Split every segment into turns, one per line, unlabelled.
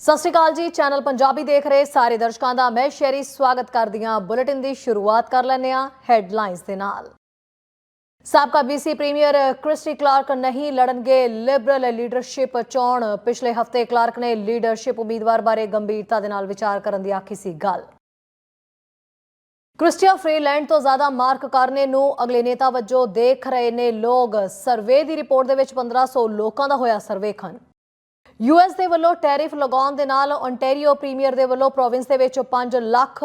ਸਤਿ ਸ਼੍ਰੀ ਅਕਾਲ ਜੀ, ਚੈਨਲ ਪੰਜਾਬੀ ਦੇਖ ਰਹੇ ਸਾਰੇ ਦਰਸ਼ਕਾਂ ਦਾ ਮੈਂ ਸ਼ੈਰੀ ਸਵਾਗਤ ਕਰਦੀ ਹਾਂ। ਬੁਲੇਟਿਨ ਦੀ ਸ਼ੁਰੂਆਤ ਕਰ ਲੈਂਦੇ ਹਾਂ ਹੈਡਲਾਈਨਸ ਦੇ ਨਾਲ। ਸਾਬਕਾ ਬੀਸੀ ਪ੍ਰੀਮੀਅਰ ਕ੍ਰਿਸਟੀ ਕਲਾਰਕ ਨਹੀਂ ਲੜਨਗੇ, ਲਿਬਰਲ ਲੀਡਰਸ਼ਿਪ ਚੋਣ ਪਿਛਲੇ ਹਫ਼ਤੇ ਕਲਾਰਕ ਨੇ ਲੀਡਰਸ਼ਿਪ ਉਮੀਦਵਾਰ ਬਾਰੇ ਗੰਭੀਰਤਾ ਦੇ ਨਾਲ ਵਿਚਾਰ ਕਰਨ ਦੀ ਆਖੀ ਸੀ ਗੱਲ। ਕ੍ਰਿਸਟੀਆ ਫਰੀਲੈਂਡ ਤੋਂ ਜ਼ਿਆਦਾ ਮਾਰਕ ਕਰਨੇ ਨੂੰ ਅਗਲੇ ਨੇਤਾ ਵਜੋਂ ਦੇਖ ਰਹੇ ਨੇ ਲੋਕ। ਸਰਵੇ ਦੀ ਰਿਪੋਰਟ ਦੇ ਵਿੱਚ 1500 ਲੋਕਾਂ ਦਾ ਹੋਇਆ ਸਰਵੇਖਣ। ਯੂਐਸ ਦੇ ਵੱਲੋਂ ਟੈਰਿਫ ਲਗਾਉਣ ਦੇ ਨਾਲ ontario ਪ੍ਰੀਮੀਅਰ ਦੇ ਵੱਲੋਂ ਪ੍ਰੋਵਿੰਸ ਦੇ ਵਿੱਚ 5 ਲੱਖ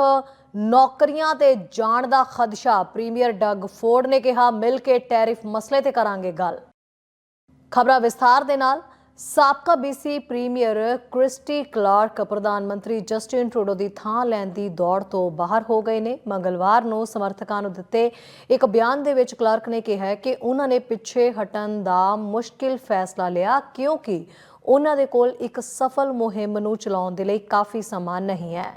ਨੌਕਰੀਆਂ ਤੇ ਜਾਣ ਦਾ ਖਦਸ਼ਾ। ਪ੍ਰੀਮੀਅਰ ਡਗ ਫੋਰਡ ਨੇ ਕਿਹਾ, ਮਿਲ ਕੇ ਟੈਰਿਫ ਮਸਲੇ ਤੇ ਕਰਾਂਗੇ ਗੱਲ। ਖਬਰਾਂ ਵਿਸਥਾਰ ਦੇ ਨਾਲ, ਸਾਬਕਾ ਬੀਸੀ ਪ੍ਰੀਮੀਅਰ ਕ੍ਰਿਸਟੀ ਕਲਾਰਕ, ਪ੍ਰਧਾਨ ਮੰਤਰੀ ਜਸਟਿਨ ਟਰੂਡੋ ਦੀ ਥਾਂ ਲੈਣ ਦੀ ਦੌੜ ਤੋਂ ਬਾਹਰ ਹੋ ਗਏ ਨੇ। ਮੰਗਲਵਾਰ ਨੂੰ ਸਮਰਥਕਾਂ ਨੂੰ ਦਿੱਤੇ ਇੱਕ ਬਿਆਨ ਦੇ ਵਿੱਚ ਕਲਾਰਕ ਨੇ ਕਿਹਾ ਕਿ ਉਹਨਾਂ ਨੇ ਪਿੱਛੇ ਹਟਣ ਦਾ ਮੁਸ਼ਕਿਲ ਫੈਸਲਾ ਲਿਆ, ਕਿਉਂਕਿ ਉਹਨਾਂ ਦੇ ਕੋਲ ਇੱਕ ਸਫਲ ਮੁਹਿੰਮ ਨੂੰ ਚਲਾਉਣ ਦੇ ਲਈ ਕਾਫੀ ਸਮਾਂ ਨਹੀਂ ਹੈ।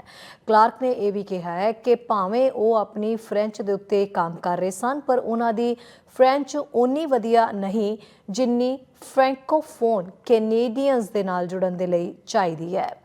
ਕਲਾਰਕ ਨੇ ਇਹ ਵੀ ਕਿਹਾ ਹੈ ਕਿ ਭਾਵੇਂ ਉਹ ਆਪਣੀ ਫ੍ਰੈਂਚ ਦੇ ਉੱਤੇ ਕੰਮ ਕਰ ਰਹੇ ਸਨ, ਪਰ ਉਹਨਾਂ ਦੀ ਫ੍ਰੈਂਚ ਉਨੀ ਵਧੀਆ ਨਹੀਂ ਜਿੰਨੀ ਫ੍ਰੈਂਕੋਫੋਨ ਕੈਨੇਡੀਅਨਸ ਦੇ ਨਾਲ ਜੁੜਨ ਦੇ ਲਈ ਚਾਹੀਦੀ ਹੈ।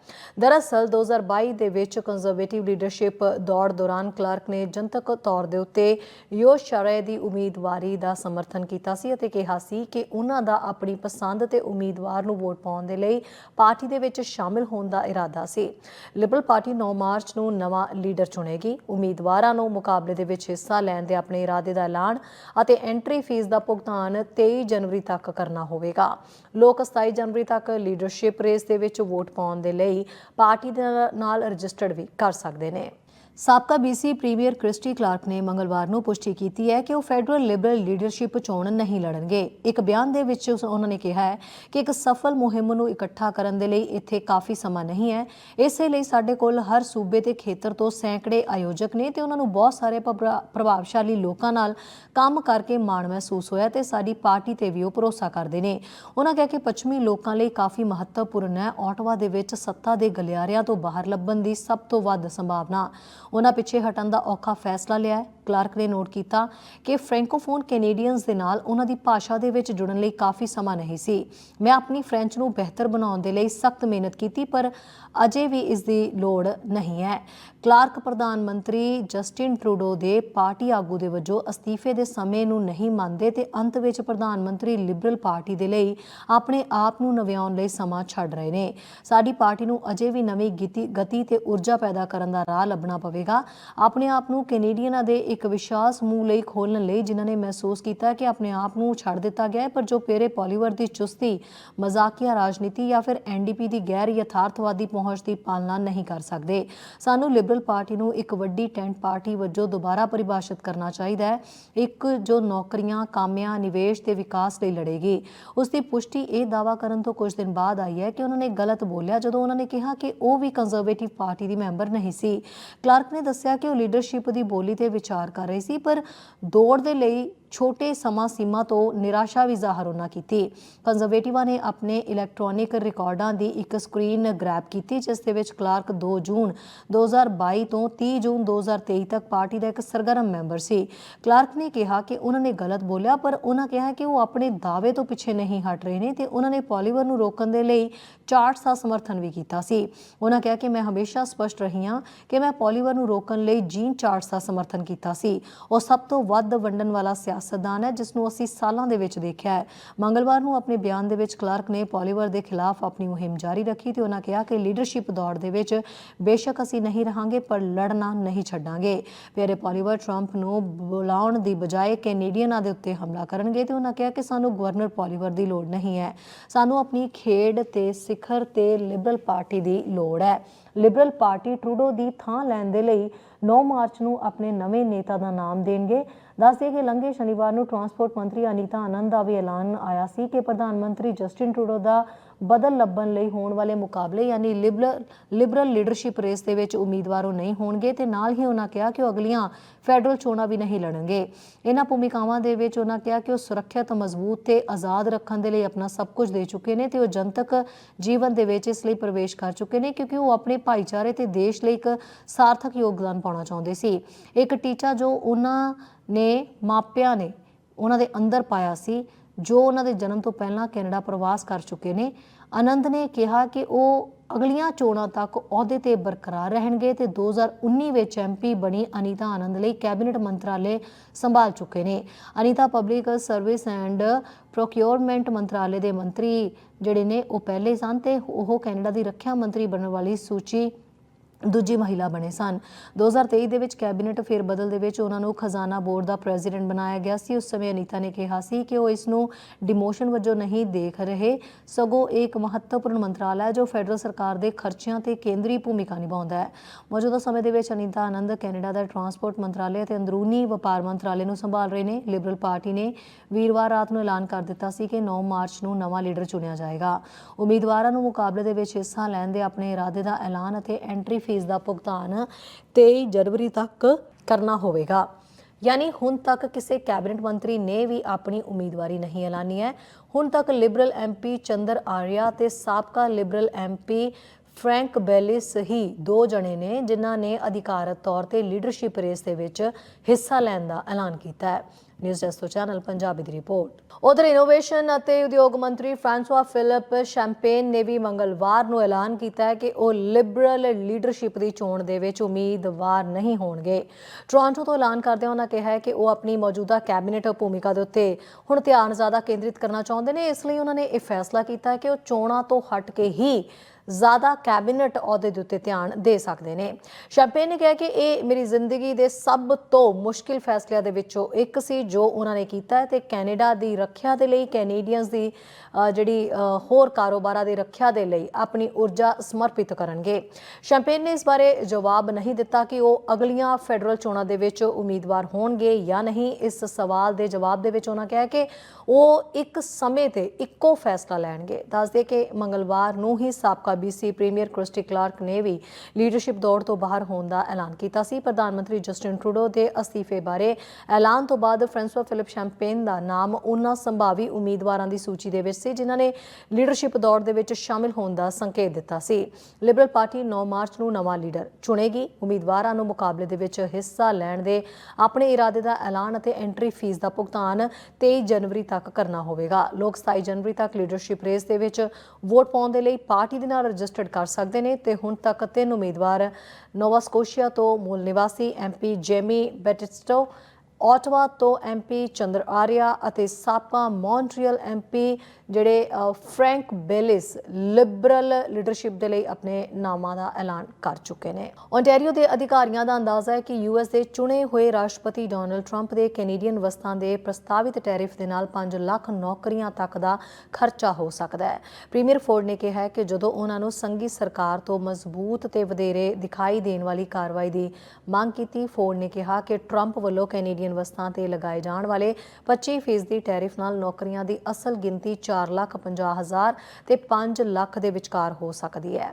ਦਰਅਸਲ 2022 ਦੇ ਵਿੱਚ ਕੰਜ਼ਰਵੇਟਿਵ ਲੀਡਰਸ਼ਿਪ ਦੌੜ ਦੌਰਾਨ ਕਲਾਰਕ ਨੇ ਜਨਤਕ ਤੌਰ ਦੇ ਉੱਤੇ ਯੋਸ਼ਰ ਦੀ ਉਮੀਦਵਾਰੀ ਦਾ ਸਮਰਥਨ ਕੀਤਾ ਸੀ ਅਤੇ ਕਿਹਾ ਸੀ ਕਿ ਉਹਨਾਂ ਦਾ ਆਪਣੀ ਪਸੰਦ ਤੇ ਉਮੀਦਵਾਰ ਨੂੰ ਵੋਟ ਪਾਉਣ ਦੇ ਲਈ ਪਾਰਟੀ ਦੇ ਵਿੱਚ ਸ਼ਾਮਿਲ ਹੋਣ ਦਾ ਇਰਾਦਾ ਸੀ। ਲਿਬਰਲ ਪਾਰਟੀ 9 ਮਾਰਚ ਨੂੰ ਨਵਾਂ ਲੀਡਰ ਚੁਣੇਗੀ। ਉਮੀਦਵਾਰਾਂ ਨੂੰ ਮੁਕਾਬਲੇ ਦੇ ਵਿੱਚ ਹਿੱਸਾ ਲੈਣ ਦੇ ਆਪਣੇ ਇਰਾਦੇ ਦਾ ਐਲਾਨ ਅਤੇ ਐਂਟਰੀ ਫੀਸ ਦਾ ਭੁਗਤਾਨ 23 ਜਨਵਰੀ ਤੱਕ ਕਰਨਾ ਹੋਵੇਗਾ। ਲੋਕ 27 ਜਨਵਰੀ ਤੱਕ ਲੀਡਰਸ਼ਿਪ ਰੇਸ ਦੇ ਵਿੱਚ ਵੋਟ ਪਾਉਣ ਦੇ ਲਈ ਪਾਰਟੀ ਦੇ ਨਾਲ ਰਜਿਸਟਰਡ ਵੀ ਕਰ ਸਕਦੇ ਨੇ। ਸਾਬਕਾ ਬੀਸੀ ਪ੍ਰੀਮੀਅਰ ਕ੍ਰਿਸਟੀ ਕਲਾਰਕ ਨੇ ਮੰਗਲਵਾਰ ਨੂੰ ਪੁਸ਼ਟੀ ਕੀਤੀ ਹੈ ਕਿ ਉਹ ਫੈਡਰਲ ਲਿਬਰਲ ਲੀਡਰਸ਼ਿਪ ਚੋਣ ਨਹੀਂ ਲੜਨਗੇ। ਇੱਕ ਬਿਆਨ ਦੇ ਵਿੱਚ ਉਹਨਾਂ ਨੇ ਕਿਹਾ ਹੈ ਕਿ ਇੱਕ ਸਫਲ ਮੁਹਿੰਮ ਨੂੰ ਇਕੱਠਾ ਕਰਨ ਦੇ ਲਈ ਇੱਥੇ ਕਾਫੀ ਸਮਾਂ ਨਹੀਂ ਹੈ। ਇਸੇ ਲਈ ਸਾਡੇ ਕੋਲ ਹਰ ਸੂਬੇ ਤੇ ਖੇਤਰ ਤੋਂ ਸੈਂਕੜੇ ਆਯੋਜਕ ਨੇ ਤੇ ਉਹਨਾਂ ਨੂੰ ਬਹੁਤ ਸਾਰੇ ਪ੍ਰਭਾ- ਪ੍ਰਭਾਵਸ਼ਾਲੀ ਲੋਕਾਂ ਨਾਲ ਕੰਮ ਕਰਕੇ ਮਾਣ ਮਹਿਸੂਸ ਹੋਇਆ ਤੇ ਸਾਡੀ ਪਾਰਟੀ ਤੇ ਵੀ ਉਹ ਭਰੋਸਾ ਕਰਦੇ ਨੇ। ਉਹਨਾਂ ਕਿਹਾ ਕਿ ਪੱਛਮੀ ਲੋਕਾਂ ਲਈ ਕਾਫੀ ਮਹੱਤਵਪੂਰਨ ਹੈ। ਆਟਵਾ ਦੇ ਵਿੱਚ ਸੱਤਾ ਦੇ ਗਲਿਆਰਿਆਂ ਤੋਂ ਬਾਹਰ ਲੱਭਣ ਦੀ ਸਭ ਤੋਂ ਵੱਧ ਸੰਭਾਵਨਾ ਉਹਨਾਂ ਪਿੱਛੇ ਹਟਣ ਦਾ ਔਖਾ ਫੈਸਲਾ ਲਿਆ ਹੈ। ਕਲਾਰਕ ਨੇ ਨੋਟ ਕੀਤਾ ਕਿ ਫ੍ਰੈਂਕੋਫੋਨ ਕੈਨੇਡੀਅਨਸ ਦੇ ਨਾਲ ਉਹਨਾਂ ਦੀ ਭਾਸ਼ਾ ਦੇ ਵਿੱਚ ਜੁੜਨ ਲਈ ਕਾਫੀ ਸਮਾਂ ਨਹੀਂ ਸੀ। ਮੈਂ ਆਪਣੀ ਫ੍ਰੈਂਚ ਨੂੰ ਬਿਹਤਰ ਬਣਾਉਣ ਦੇ ਲਈ ਸਖਤ ਮਿਹਨਤ ਕੀਤੀ, ਪਰ ਅਜੇ ਵੀ ਇਸ ਦੀ ਲੋੜ ਨਹੀਂ ਹੈ। ਕਲਾਰਕ ਪ੍ਰਧਾਨ ਮੰਤਰੀ ਜਸਟਿਨ ਟਰੂਡੋ ਦੇ ਪਾਰਟੀ ਆਗੂ ਦੇ ਵਜੋਂ ਅਸਤੀਫੇ ਦੇ ਸਮੇਂ ਨੂੰ ਨਹੀਂ ਮੰਨਦੇ ਤੇ ਅੰਤ ਵਿੱਚ ਪ੍ਰਧਾਨ ਮੰਤਰੀ ਲਿਬਰਲ ਪਾਰਟੀ ਦੇ ਲਈ ਆਪਣੇ ਆਪ ਨੂੰ ਨਵਿਆਉਣ ਲਈ ਸਮਾਂ ਛੱਡ ਰਹੇ ਨੇ। ਸਾਡੀ ਪਾਰਟੀ ਨੂੰ ਅਜੇ ਵੀ ਨਵੀਂ ਗਤੀ ਗਤੀ ਤੇ ਊਰਜਾ ਪੈਦਾ ਕਰਨ ਦਾ ਰਾਹ ਲੱਭਣਾ ਪਵੇਗਾ। ਆਪਣੇ ਆਪ ਨੂੰ ਕੈਨੇਡੀਅਨਾਂ ਦੇ ਇੱਕ ਵਿਸ਼ਾਲ ਸਮੂਹ ਲਈ ਖੋਲਣ ਲਈ ਜਿਨ੍ਹਾਂ ਨੇ ਮਹਿਸੂਸ ਕੀਤਾ ਕਿ ਆਪਣੇ ਆਪ ਨੂੰ ਛੱਡ ਦਿੱਤਾ ਗਿਆ ਹੈ। ਪਰ ਜੋ ਪੇਰੇ ਪੋਲੀਵਰ ਦੀ ਚੁਸਤੀ, ਮਜ਼ਾਕੀਆ ਰਾਜਨੀਤੀ ਜਾਂ ਫਿਰ ਐਨਡੀਪੀ ਦੀ ਗੈਰ ਯਥਾਰਥਵਾਦੀ ਪਹੁੰਚ ਦੀ ਪਾਲਣਾ ਨਹੀਂ ਕਰ ਸਕਦੇ। ਸਾਨੂੰ ਲਿਬਰਲ ਪਾਰਟੀ ਨੂੰ ਇੱਕ ਵੱਡੀ ਟੈਂਟ ਪਾਰਟੀ ਵਜੋਂ ਦੁਬਾਰਾ ਪਰਿਭਾਸ਼ਿਤ ਕਰਨਾ ਚਾਹੀਦਾ ਹੈ। ਇੱਕ ਜੋ ਨੌਕਰੀਆਂ, ਕਾਮਿਆਂ, ਨਿਵੇਸ਼ ਤੇ ਵਿਕਾਸ ਲਈ ਲੜੇਗੀ। ਉਸ ਦੀ ਪੁਸ਼ਟੀ ਇਹ ਦਾਵਾ ਕਰਨ ਤੋਂ ਕੁਝ ਦਿਨ ਬਾਅਦ ਆਈ ਹੈ ਕਿ ਉਹਨਾਂ ਨੇ ਗਲਤ ਬੋਲਿਆ ਜਦੋਂ ਉਹਨਾਂ ਨੇ ਕਿਹਾ ਕਿ ਉਹ ਵੀ ਕੰਜ਼ਰਵੇਟਿਵ ਪਾਰਟੀ ਦੀ ਮੈਂਬਰ ਨਹੀਂ ਸੀ। ਕਲਾਰਕ ਨੇ ਦੱਸਿਆ ਕਿ ਉਹ ਲੀਡਰਸ਼ਿਪ ਦੀ ਬੋਲੀ ਤੇ ਵਿਚਾਰ ਕਰ ਰਹੇ ਸੀ ਪਰ ਦੌੜ ਦੇ ਲਈ ਛੋਟੇ ਸਮਾਂ ਸੀਮਾ ਤੋਂ ਨਿਰਾਸ਼ਾ ਵੀ ਜ਼ਾਹਰ ਉਹਨਾਂ ਕੀਤੀ। ਕੰਜ਼ਰਵੇਟਿਵਾਂ ਨੇ ਆਪਣੇ ਇਲੈਕਟ੍ਰੋਨਿਕ ਰਿਕਾਰਡਾਂ ਦੀ ਇੱਕ ਸਕਰੀਨ ਗ੍ਰੈਬ ਕੀਤੀ, ਜਿਸ ਦੇ ਵਿੱਚ ਕਲਾਰਕ 2 ਜੂਨ 2022 ਤੋਂ 30 ਜੂਨ 2023 ਤੱਕ ਪਾਰਟੀ ਦਾ ਇੱਕ ਸਰਗਰਮ ਮੈਂਬਰ ਸੀ। ਕਲਾਰਕ ਨੇ ਕਿਹਾ ਕਿ ਉਹਨਾਂ ਨੇ ਗਲਤ ਬੋਲਿਆ, ਪਰ ਉਹਨਾਂ ਕਿਹਾ ਕਿ ਉਹ ਆਪਣੇ ਦਾਅਵੇ ਤੋਂ ਪਿੱਛੇ ਨਹੀਂ ਹਟ ਰਹੇ ਨੇ ਤੇ ਉਹਨਾਂ ਨੇ ਪੋਲੀਵਰ ਨੂੰ ਰੋਕਣ ਦੇ ਲਈ ਚਾਰਟਸ ਦਾ ਸਮਰਥਨ ਵੀ ਕੀਤਾ ਸੀ। ਉਹਨਾਂ ਕਿਹਾ ਕਿ ਮੈਂ ਹਮੇਸ਼ਾ ਸਪਸ਼ਟ ਰਹੀ ਹਾਂ ਕਿ ਮੈਂ ਪੋਲੀਵਰ ਨੂੰ ਰੋਕਣ ਲਈ ਜੀਨ ਚਾਰਟਸ ਦਾ ਸਮਰਥਨ ਕੀਤਾ ਸੀ। ਉਹ ਸਭ ਤੋਂ ਵੱਧ ਵੰਡਣ ਵਾਲਾ ਸਿਆਸਤਦਾਨ ਹੈ ਜਿਸ ਨੂੰ ਅਸੀਂ ਸਾਲਾਂ ਦੇ ਵਿੱਚ ਦੇਖਿਆ ਹੈ। ਮੰਗਲਵਾਰ ਨੂੰ ਆਪਣੇ ਬਿਆਨ ਦੇ ਵਿੱਚ ਕਲਰਕ ਨੇ ਪੋਲੀਵਰ ਦੇ ਖਿਲਾਫ ਆਪਣੀ ਮੁਹਿੰਮ ਜਾਰੀ ਰੱਖੀ ਤੇ ਉਹਨਾਂ ਕਿਹਾ ਕਿ ਲੀਡਰਸ਼ਿਪ ਦੌੜ ਦੇ ਵਿੱਚ ਬੇਸ਼ੱਕ ਅਸੀਂ ਨਹੀਂ ਰਹਾਂਗੇ, ਪਰ ਲੜਨਾ ਨਹੀਂ ਛੱਡਾਂਗੇ। ਪਿਆਰੇ ਪੋਲੀਵਰ ਟਰੰਪ ਨੂੰ ਬੁਲਾਉਣ ਦੀ ਬਜਾਏ ਕੈਨੇਡੀਅਨਾਂ ਦੇ ਉੱਤੇ ਹਮਲਾ ਕਰਨਗੇ ਤੇ ਉਹਨਾਂ ਕਿਹਾ ਕਿ ਸਾਨੂੰ ਗਵਰਨਰ ਪੋਲੀਵਰ ਦੀ ਲੋੜ ਨਹੀਂ ਹੈ। ਸਾਨੂੰ ਆਪਣੀ ਖੇਡ ਤੇ ਸਿਖਰ ਤੇ ਲਿਬਰਲ ਪਾਰਟੀ ਦੀ ਲੋੜ ਹੈ। ਲਿਬਰਲ ਪਾਰਟੀ ਟਰੂਡੋ ਦੀ ਥਾਂ ਲੈਣ ਦੇ ਲਈ 9 ਮਾਰਚ ਨੂੰ ਆਪਣੇ ਨਵੇਂ ਨੇਤਾ ਦਾ ਨਾਮ ਦੇਣਗੇ। ਦੱਸਦੇ ਕਿ ਲੰਘੇ ਸ਼ਨੀਵਾਰ ਨੂੰ ਟਰਾਂਸਪੋਰਟ ਮੰਤਰੀ ਅਨੀਤਾ ਆਨੰਦ ਦਾ ਵੀ ਐਲਾਨ ਆਇਆ ਸੀ ਕਿ ਪ੍ਰਧਾਨ ਮੰਤਰੀ ਜਸਟਿਨ ਟਰੂਡੋ ਦਾ ਬਦਲ ਲੱਭਣ ਲਈ ਹੋਣ ਵਾਲੇ ਮੁਕਾਬਲੇ ਯਾਨੀ ਲਿਬਰਲ ਲੀਡਰਸ਼ਿਪ ਰੇਸ ਦੇ ਵਿੱਚ ਉਮੀਦਵਾਰ ਉਹ ਨਹੀਂ ਹੋਣਗੇ ਤੇ ਨਾਲ ਹੀ ਉਹਨਾਂ ਕਿਹਾ ਕਿ ਉਹ ਅਗਲੀਆਂ ਫੈਡਰਲ ਚੋਣਾਂ ਵੀ ਨਹੀਂ ਲੜਨਗੇ। ਇਹਨਾਂ ਭੂਮਿਕਾਵਾਂ ਦੇ ਵਿੱਚ ਉਹਨਾਂ ਕਿਹਾ ਕਿ ਉਹ ਸੁਰੱਖਿਅਤ, ਮਜ਼ਬੂਤ ਤੇ ਆਜ਼ਾਦ ਰੱਖਣ ਦੇ ਲਈ ਆਪਣਾ ਸਭ ਕੁਝ ਦੇ ਚੁੱਕੇ ਨੇ ਤੇ ਉਹ ਜਨਤਕ ਜੀਵਨ ਦੇ ਵਿੱਚ ਇਸ ਲਈ ਪ੍ਰਵੇਸ਼ ਕਰ ਚੁੱਕੇ ਨੇ ਕਿਉਂਕਿ ਉਹ ਆਪਣੇ ਭਾਈਚਾਰੇ ਤੇ ਦੇਸ਼ ਲਈ ਇੱਕ ਸਾਰਥਕ ਯੋਗਦਾਨ ਪਾਉਣਾ ਚਾਹੁੰਦੇ ਸੀ। ਇੱਕ ਟੀਚਾ ਜੋ ਉਹਨਾਂ ਨੇ, ਮਾਪਿਆਂ ਨੇ ਉਹਨਾਂ ਦੇ ਅੰਦਰ ਪਾਇਆ ਸੀ, ਜੋ ਉਹਨਾਂ ਦੇ ਜਨਮ ਤੋਂ ਪਹਿਲਾਂ ਕੈਨੇਡਾ ਪ੍ਰਵਾਸ ਕਰ ਚੁੱਕੇ ਨੇ। ਆਨੰਦ ਨੇ ਕਿਹਾ ਕਿ ਉਹ ਅਗਲੀਆਂ ਚੋਣਾਂ ਤੱਕ ਅਹੁਦੇ ਤੇ ਬਰਕਰਾਰ ਰਹਿਣਗੇ ਤੇ 2019 ਵਿੱਚ ਐਮਪੀ ਬਣੀ ਅਨੀਤਾ ਆਨੰਦ ਲਈ ਕੈਬਨਿਟ ਮੰਤਰਾਲੇ ਸੰਭਾਲ ਚੁੱਕੇ ਨੇ। Anita public service and procurement ਮੰਤਰਾਲੇ ਦੇ ਮੰਤਰੀ ਜਿਹੜੇ ਨੇ ਉਹ ਪਹਿਲੇ ਸਨ ਤੇ ਉਹ ਕੈਨੇਡਾ ਦੀ ਰੱਖਿਆ ਮੰਤਰੀ ਬਣਨ ਵਾਲੀ ਸੂਚੀ ਦੂਜੀ ਮਹਿਲਾ ਬਣੇ ਸਨ। 2023 ਦੇ ਵਿੱਚ ਕੈਬਨਿਟ ਫੇਰ ਬਦਲ ਦੇ ਵਿੱਚ ਉਹਨਾਂ ਨੂੰ ਖਜ਼ਾਨਾ ਬੋਰਡ ਦਾ ਪ੍ਰੈਜ਼ੀਡੈਂਟ ਬਣਾਇਆ ਗਿਆ ਸੀ। ਉਸ ਸਮੇਂ ਅਨੀਤਾ ਨੇ ਕਿਹਾ ਸੀ ਕਿ ਉਹ ਇਸ ਨੂੰ ਡਿਮੋਸ਼ਨ ਵਜੋਂ ਨਹੀਂ ਦੇਖ ਰਹੇ। ਸਗੋਂ ਇਹ ਇੱਕ ਮਹੱਤਵਪੂਰਨ ਮੰਤਰਾਲਾ ਹੈ ਜੋ ਫੈਡਰਲ ਸਰਕਾਰ ਦੇ ਖਰਚਿਆਂ ਤੇ ਕੇਂਦਰੀ ਭੂਮਿਕਾ ਨਿਭਾਉਂਦਾ ਹੈ। ਮੌਜੂਦਾ ਸਮੇਂ ਦੇ ਵਿੱਚ ਅਨੀਤਾ ਆਨੰਦ ਕੈਨੇਡਾ ਦਾ ਟਰਾਂਸਪੋਰਟ ਮੰਤਰਾਲੇ ਅਤੇ ਅੰਦਰੂਨੀ ਵਪਾਰ ਮੰਤਰਾਲੇ ਨੂੰ ਸੰਭਾਲ ਰਹੇ ਨੇ। ਲਿਬਰਲ ਪਾਰਟੀ ਨੇ ਵੀਰਵਾਰ ਰਾਤ ਨੂੰ ਐਲਾਨ ਕਰ ਦਿੱਤਾ ਸੀ ਕਿ 9 ਮਾਰਚ ਨੂੰ ਨਵਾਂ ਲੀਡਰ ਚੁਣਿਆ ਜਾਏਗਾ। ਉਮੀਦਵਾਰਾਂ ਨੂੰ ਮੁਕਾਬਲੇ ਦੇ ਵਿੱਚ ਹਿੱਸਾ ਲੈਣ ਦੇ ਆਪਣੇ ਇਰਾਦੇ ਦਾ ਐਲਾਨ ਅਤੇ ਐਂਟਰੀ ਫੀਸ ਦਾ ਭੁਗਤਾਨ 23 ਜਨਵਰੀ ਤੱਕ ਕਰਨਾ ਹੋਵੇਗਾ। ਯਾਨੀ ਹੁਣ ਤੱਕ ਕਿਸੇ ਕੈਬਨਿਟ ਮੰਤਰੀ ਨੇ ਵੀ ਆਪਣੀ ਉਮੀਦਵਾਰੀ ਨਹੀਂ ਐਲਾਨੀ ਹੈ। ਹੁਣ ਤੱਕ ਲਿਬਰਲ ਐਮਪੀ ਚੰਦਰ ਆਰਿਆ ਤੇ ਸਾਬਕਾ ਲਿਬਰਲ ਐਮਪੀ ਫ੍ਰੈਂਕ ਬੈਲਿਸ ਹੀ ਦੋ ਜਣੇ ਨੇ, ਜਿਨ੍ਹਾਂ ਨੇ ਅਧਿਕਾਰਤ ਤੌਰ ਤੇ ਲੀਡਰਸ਼ਿਪ ਰੇਸ ਦੇ ਵਿੱਚ ਹਿੱਸਾ ਲੈਣ ਦਾ ਐਲਾਨ ਕੀਤਾ ਹੈ। ਨਿਊਜ਼ ਡੈਸਕ ਚੈਨਲ ਪੰਜਾਬੀ ਦੀ ਰਿਪੋਰਟ। ਉਧਰ ਇਨੋਵੇਸ਼ਨ ਅਤੇ ਉਦਯੋਗ ਮੰਤਰੀ ਫ੍ਰਾਂਸਵਾ ਫਿਲਿਪ ਸ਼ੈਂਪੇਨ ਨੇ ਵੀ ਮੰਗਲਵਾਰ ਨੂੰ ਐਲਾਨ ਕੀਤਾ ਹੈ ਕਿ ਉਹ ਲਿਬਰਲ ਲੀਡਰਸ਼ਿਪ ਦੀ ਚੋਣ ਦੇ ਵਿੱਚ ਉਮੀਦਵਾਰ ਨਹੀਂ ਹੋਣਗੇ। ਟੋਰਾਂਟੋ ਤੋਂ ਐਲਾਨ ਕਰਦਿਆਂ ਉਹਨਾਂ ਕਿਹਾ ਕਿ ਉਹ ਆਪਣੀ ਮੌਜੂਦਾ ਕੈਬਨਿਟ ਭੂਮਿਕਾ ਦੇ ਉੱਤੇ ਹੁਣ ਧਿਆਨ ਜ਼ਿਆਦਾ ਕੇਂਦਰਿਤ ਕਰਨਾ ਚਾਹੁੰਦੇ ਨੇ, ਇਸ ਲਈ ਉਹਨਾਂ ਨੇ ਇਹ ਫੈਸਲਾ ਕੀਤਾ ਕਿ ਉਹ ਚੋਣਾਂ ਤੋਂ ਹਟ ਕੇ ਹੀ ਜ਼ਿਆਦਾ ਕੈਬਨਿਟ ਅਹੁਦੇ ਦੇ ਉੱਤੇ ਧਿਆਨ ਦੇ ਸਕਦੇ ਨੇ। ਸ਼ੈਂਪੇਨ ਨੇ ਕਿਹਾ ਕਿ ਇਹ ਮੇਰੀ ਜ਼ਿੰਦਗੀ ਦੇ ਸਭ ਤੋਂ ਮੁਸ਼ਕਿਲ ਫੈਸਲਿਆਂ ਦੇ ਵਿੱਚੋਂ ਇੱਕ ਸੀ ਜੋ ਉਹਨਾਂ ਨੇ ਕੀਤਾ ਹੈ ਤੇ ਕੈਨੇਡਾ ਦੀ ਰੱਖਿਆ ਦੇ ਲਈ, ਕੈਨੇਡੀਅਨਸ ਦੀ ਜਿਹੜੀ ਹੋਰ ਕਾਰੋਬਾਰਾਂ ਦੀ ਰੱਖਿਆ ਦੇ ਲਈ ਆਪਣੀ ਊਰਜਾ ਸਮਰਪਿਤ ਕਰਨਗੇ। ਸ਼ੈਂਪੇਨ ਨੇ ਇਸ ਬਾਰੇ ਜਵਾਬ ਨਹੀਂ ਦਿੱਤਾ ਕਿ ਉਹ ਅਗਲੀਆਂ ਫੈਡਰਲ ਚੋਣਾਂ ਦੇ ਵਿੱਚ ਉਮੀਦਵਾਰ ਹੋਣਗੇ ਜਾਂ ਨਹੀਂ। ਇਸ ਸਵਾਲ ਦੇ ਜਵਾਬ ਦੇ ਵਿੱਚ ਉਹਨਾਂ ਕਿਹਾ ਕਿ ਉਹ ਇੱਕ ਸਮੇਂ ਤੇ ਇੱਕੋ ਫੈਸਲਾ ਲੈਣਗੇ। ਦੱਸਦੇ ਕਿ ਮੰਗਲਵਾਰ ਨੂੰ ਹੀ ਸਾਬਕਾ ਬੀਸੀ ਪ੍ਰੀਮੀਅਰ ਕ੍ਰਿਸਟੀ ਕਲਾਰਕ ਨੇ ਵੀ ਲੀਡਰਸ਼ਿਪ ਦੌੜ ਤੋਂ ਬਾਹਰ ਹੋਣ ਦਾ ਐਲਾਨ ਕੀਤਾ ਸੀ। ਪ੍ਰਧਾਨ ਮੰਤਰੀ ਜਸਟਿਨ ਟਰੂਡੋ ਦੇ ਅਸਤੀਫੇ ਬਾਰੇ ਐਲਾਨ ਤੋਂ ਬਾਅਦ ਫ੍ਰਾਂਸਵਾ ਫਿਲਿਪ ਸ਼ੈਂਪੇਨ ਦਾ ਨਾਮ ਉਹਨਾਂ ਸੰਭਾਵੀ ਉਮੀਦਵਾਰਾਂ ਦੀ ਸੂਚੀ ਦੇ ਵਿੱਚ ਸੀ, ਜਿਨ੍ਹਾਂ ਨੇ ਲੀਡਰਸ਼ਿਪ ਦੌੜ ਦੇ ਵਿੱਚ ਸ਼ਾਮਿਲ ਹੋਣ ਦਾ ਸੰਕੇਤ ਦਿੱਤਾ ਸੀ। ਲਿਬਰਲ ਪਾਰਟੀ 9 ਮਾਰਚ ਨੂੰ ਨਵਾਂ ਲੀਡਰ ਚੁਣੇਗੀ। ਉਮੀਦਵਾਰਾਂ ਨੂੰ ਮੁਕਾਬਲੇ ਦੇ ਵਿੱਚ ਹਿੱਸਾ ਲੈਣ ਦੇ ਆਪਣੇ ਇਰਾਦੇ ਦਾ ਐਲਾਨ ਅਤੇ ਐਂਟਰੀ ਫੀਸ ਦਾ ਭੁਗਤਾਨ 23 ਜਨਵਰੀ ਤੱਕ ਕਰਨਾ ਹੋਵੇਗਾ। ਲੋਕ 27 ਜਨਵਰੀ ਤੱਕ ਲੀਡਰਸ਼ਿਪ ਰੇਸ ਦੇ ਵਿੱਚ ਵੋਟ ਪਾਉਣ ਦੇ ਲਈ ਪਾਰਟੀ ਦੇ ਨਾਲ ਰਜਿਸਟਰਡ ਕਰ ਸਕਦੇ ਨੇ ਤੇ ਹੁਣ ਤੱਕ ਤਿੰਨ ਉਮੀਦਵਾਰ ਨੋਵਾ ਸਕੋਸ਼ੀਆ ਤੋਂ ਮੂਲ ਨਿਵਾਸੀ ਐਮਪੀ ਜੇਮੀ ਬੈਟਿਸਟੋ ਆਟਵਾ ਤੋਂ ਐਮਪੀ ਚੰਦਰ ਆਰੀਆ ਅਤੇ ਸਾਬਕਾ ਮੌਂਟਰੀਅਲ ਐਮਪੀ ਜਿਹੜੇ ਅ, ਫ੍ਰੈਂਕ ਬੇਲਿਸ ਲਿਬਰਲ ਲੀਡਰਸ਼ਿਪ ਦੇ ਲਈ ਆਪਣੇ ਨਾਮਾਂ ਦਾ ਐਲਾਨ ਕਰ ਚੁੱਕੇ ਨੇ। ਓਨਟਾਰੀਓ ਦੇ ਅਧਿਕਾਰੀਆਂ ਦਾ ਅੰਦਾਜ਼ਾ ਹੈ ਕਿ ਯੂਐਸ ਦੇ ਚੁਣੇ ਹੋਏ ਰਾਸ਼ਟਰਪਤੀ ਡੋਨਲਡ ਟਰੰਪ ਦੇ ਕੈਨੇਡੀਅਨ ਵਸਤਾਂ ਦੇ ਪ੍ਰਸਤਾਵਿਤ ਟੈਰਿਫ ਦੇ ਨਾਲ 5 ਲੱਖ ਨੌਕਰੀਆਂ ਤੱਕ ਦਾ ਖਰਚਾ ਹੋ ਸਕਦਾ ਹੈ। ਪ੍ਰੀਮੀਅਰ ਫੋਰਡ ਨੇ ਕਿਹਾ ਕਿ ਜਦੋਂ ਉਹਨਾਂ ਨੂੰ ਸੰਘੀ ਸਰਕਾਰ ਤੋਂ ਮਜ਼ਬੂਤ ਤੇ ਵਧੇਰੇ ਦਿਖਾਈ ਦੇਣ ਵਾਲੀ ਕਾਰਵਾਈ ਦੀ ਮੰਗ ਕੀਤੀ ਫੋਰਡ ਨੇ ਕਿਹਾ ਕਿ ਟਰੰਪ ਵੱਲੋਂ ਕੈਨੇਡੀਅਨ ਵਸਤਾਂ ਤੇ ਲਗਾਏ ਜਾਣ ਵਾਲੇ 25% ਟੈਰਿਫ ਨਾਲ ਨੌਕਰੀਆਂ ਦੀ ਅਸਲ ਗਿਣਤੀ 4 ਲੱਖ 50 ਹਜ਼ਾਰ ਤੇ 5 ਲੱਖ ਦੇ ਵਿਚਕਾਰ ਹੋ ਸਕਦੀ ਹੈ।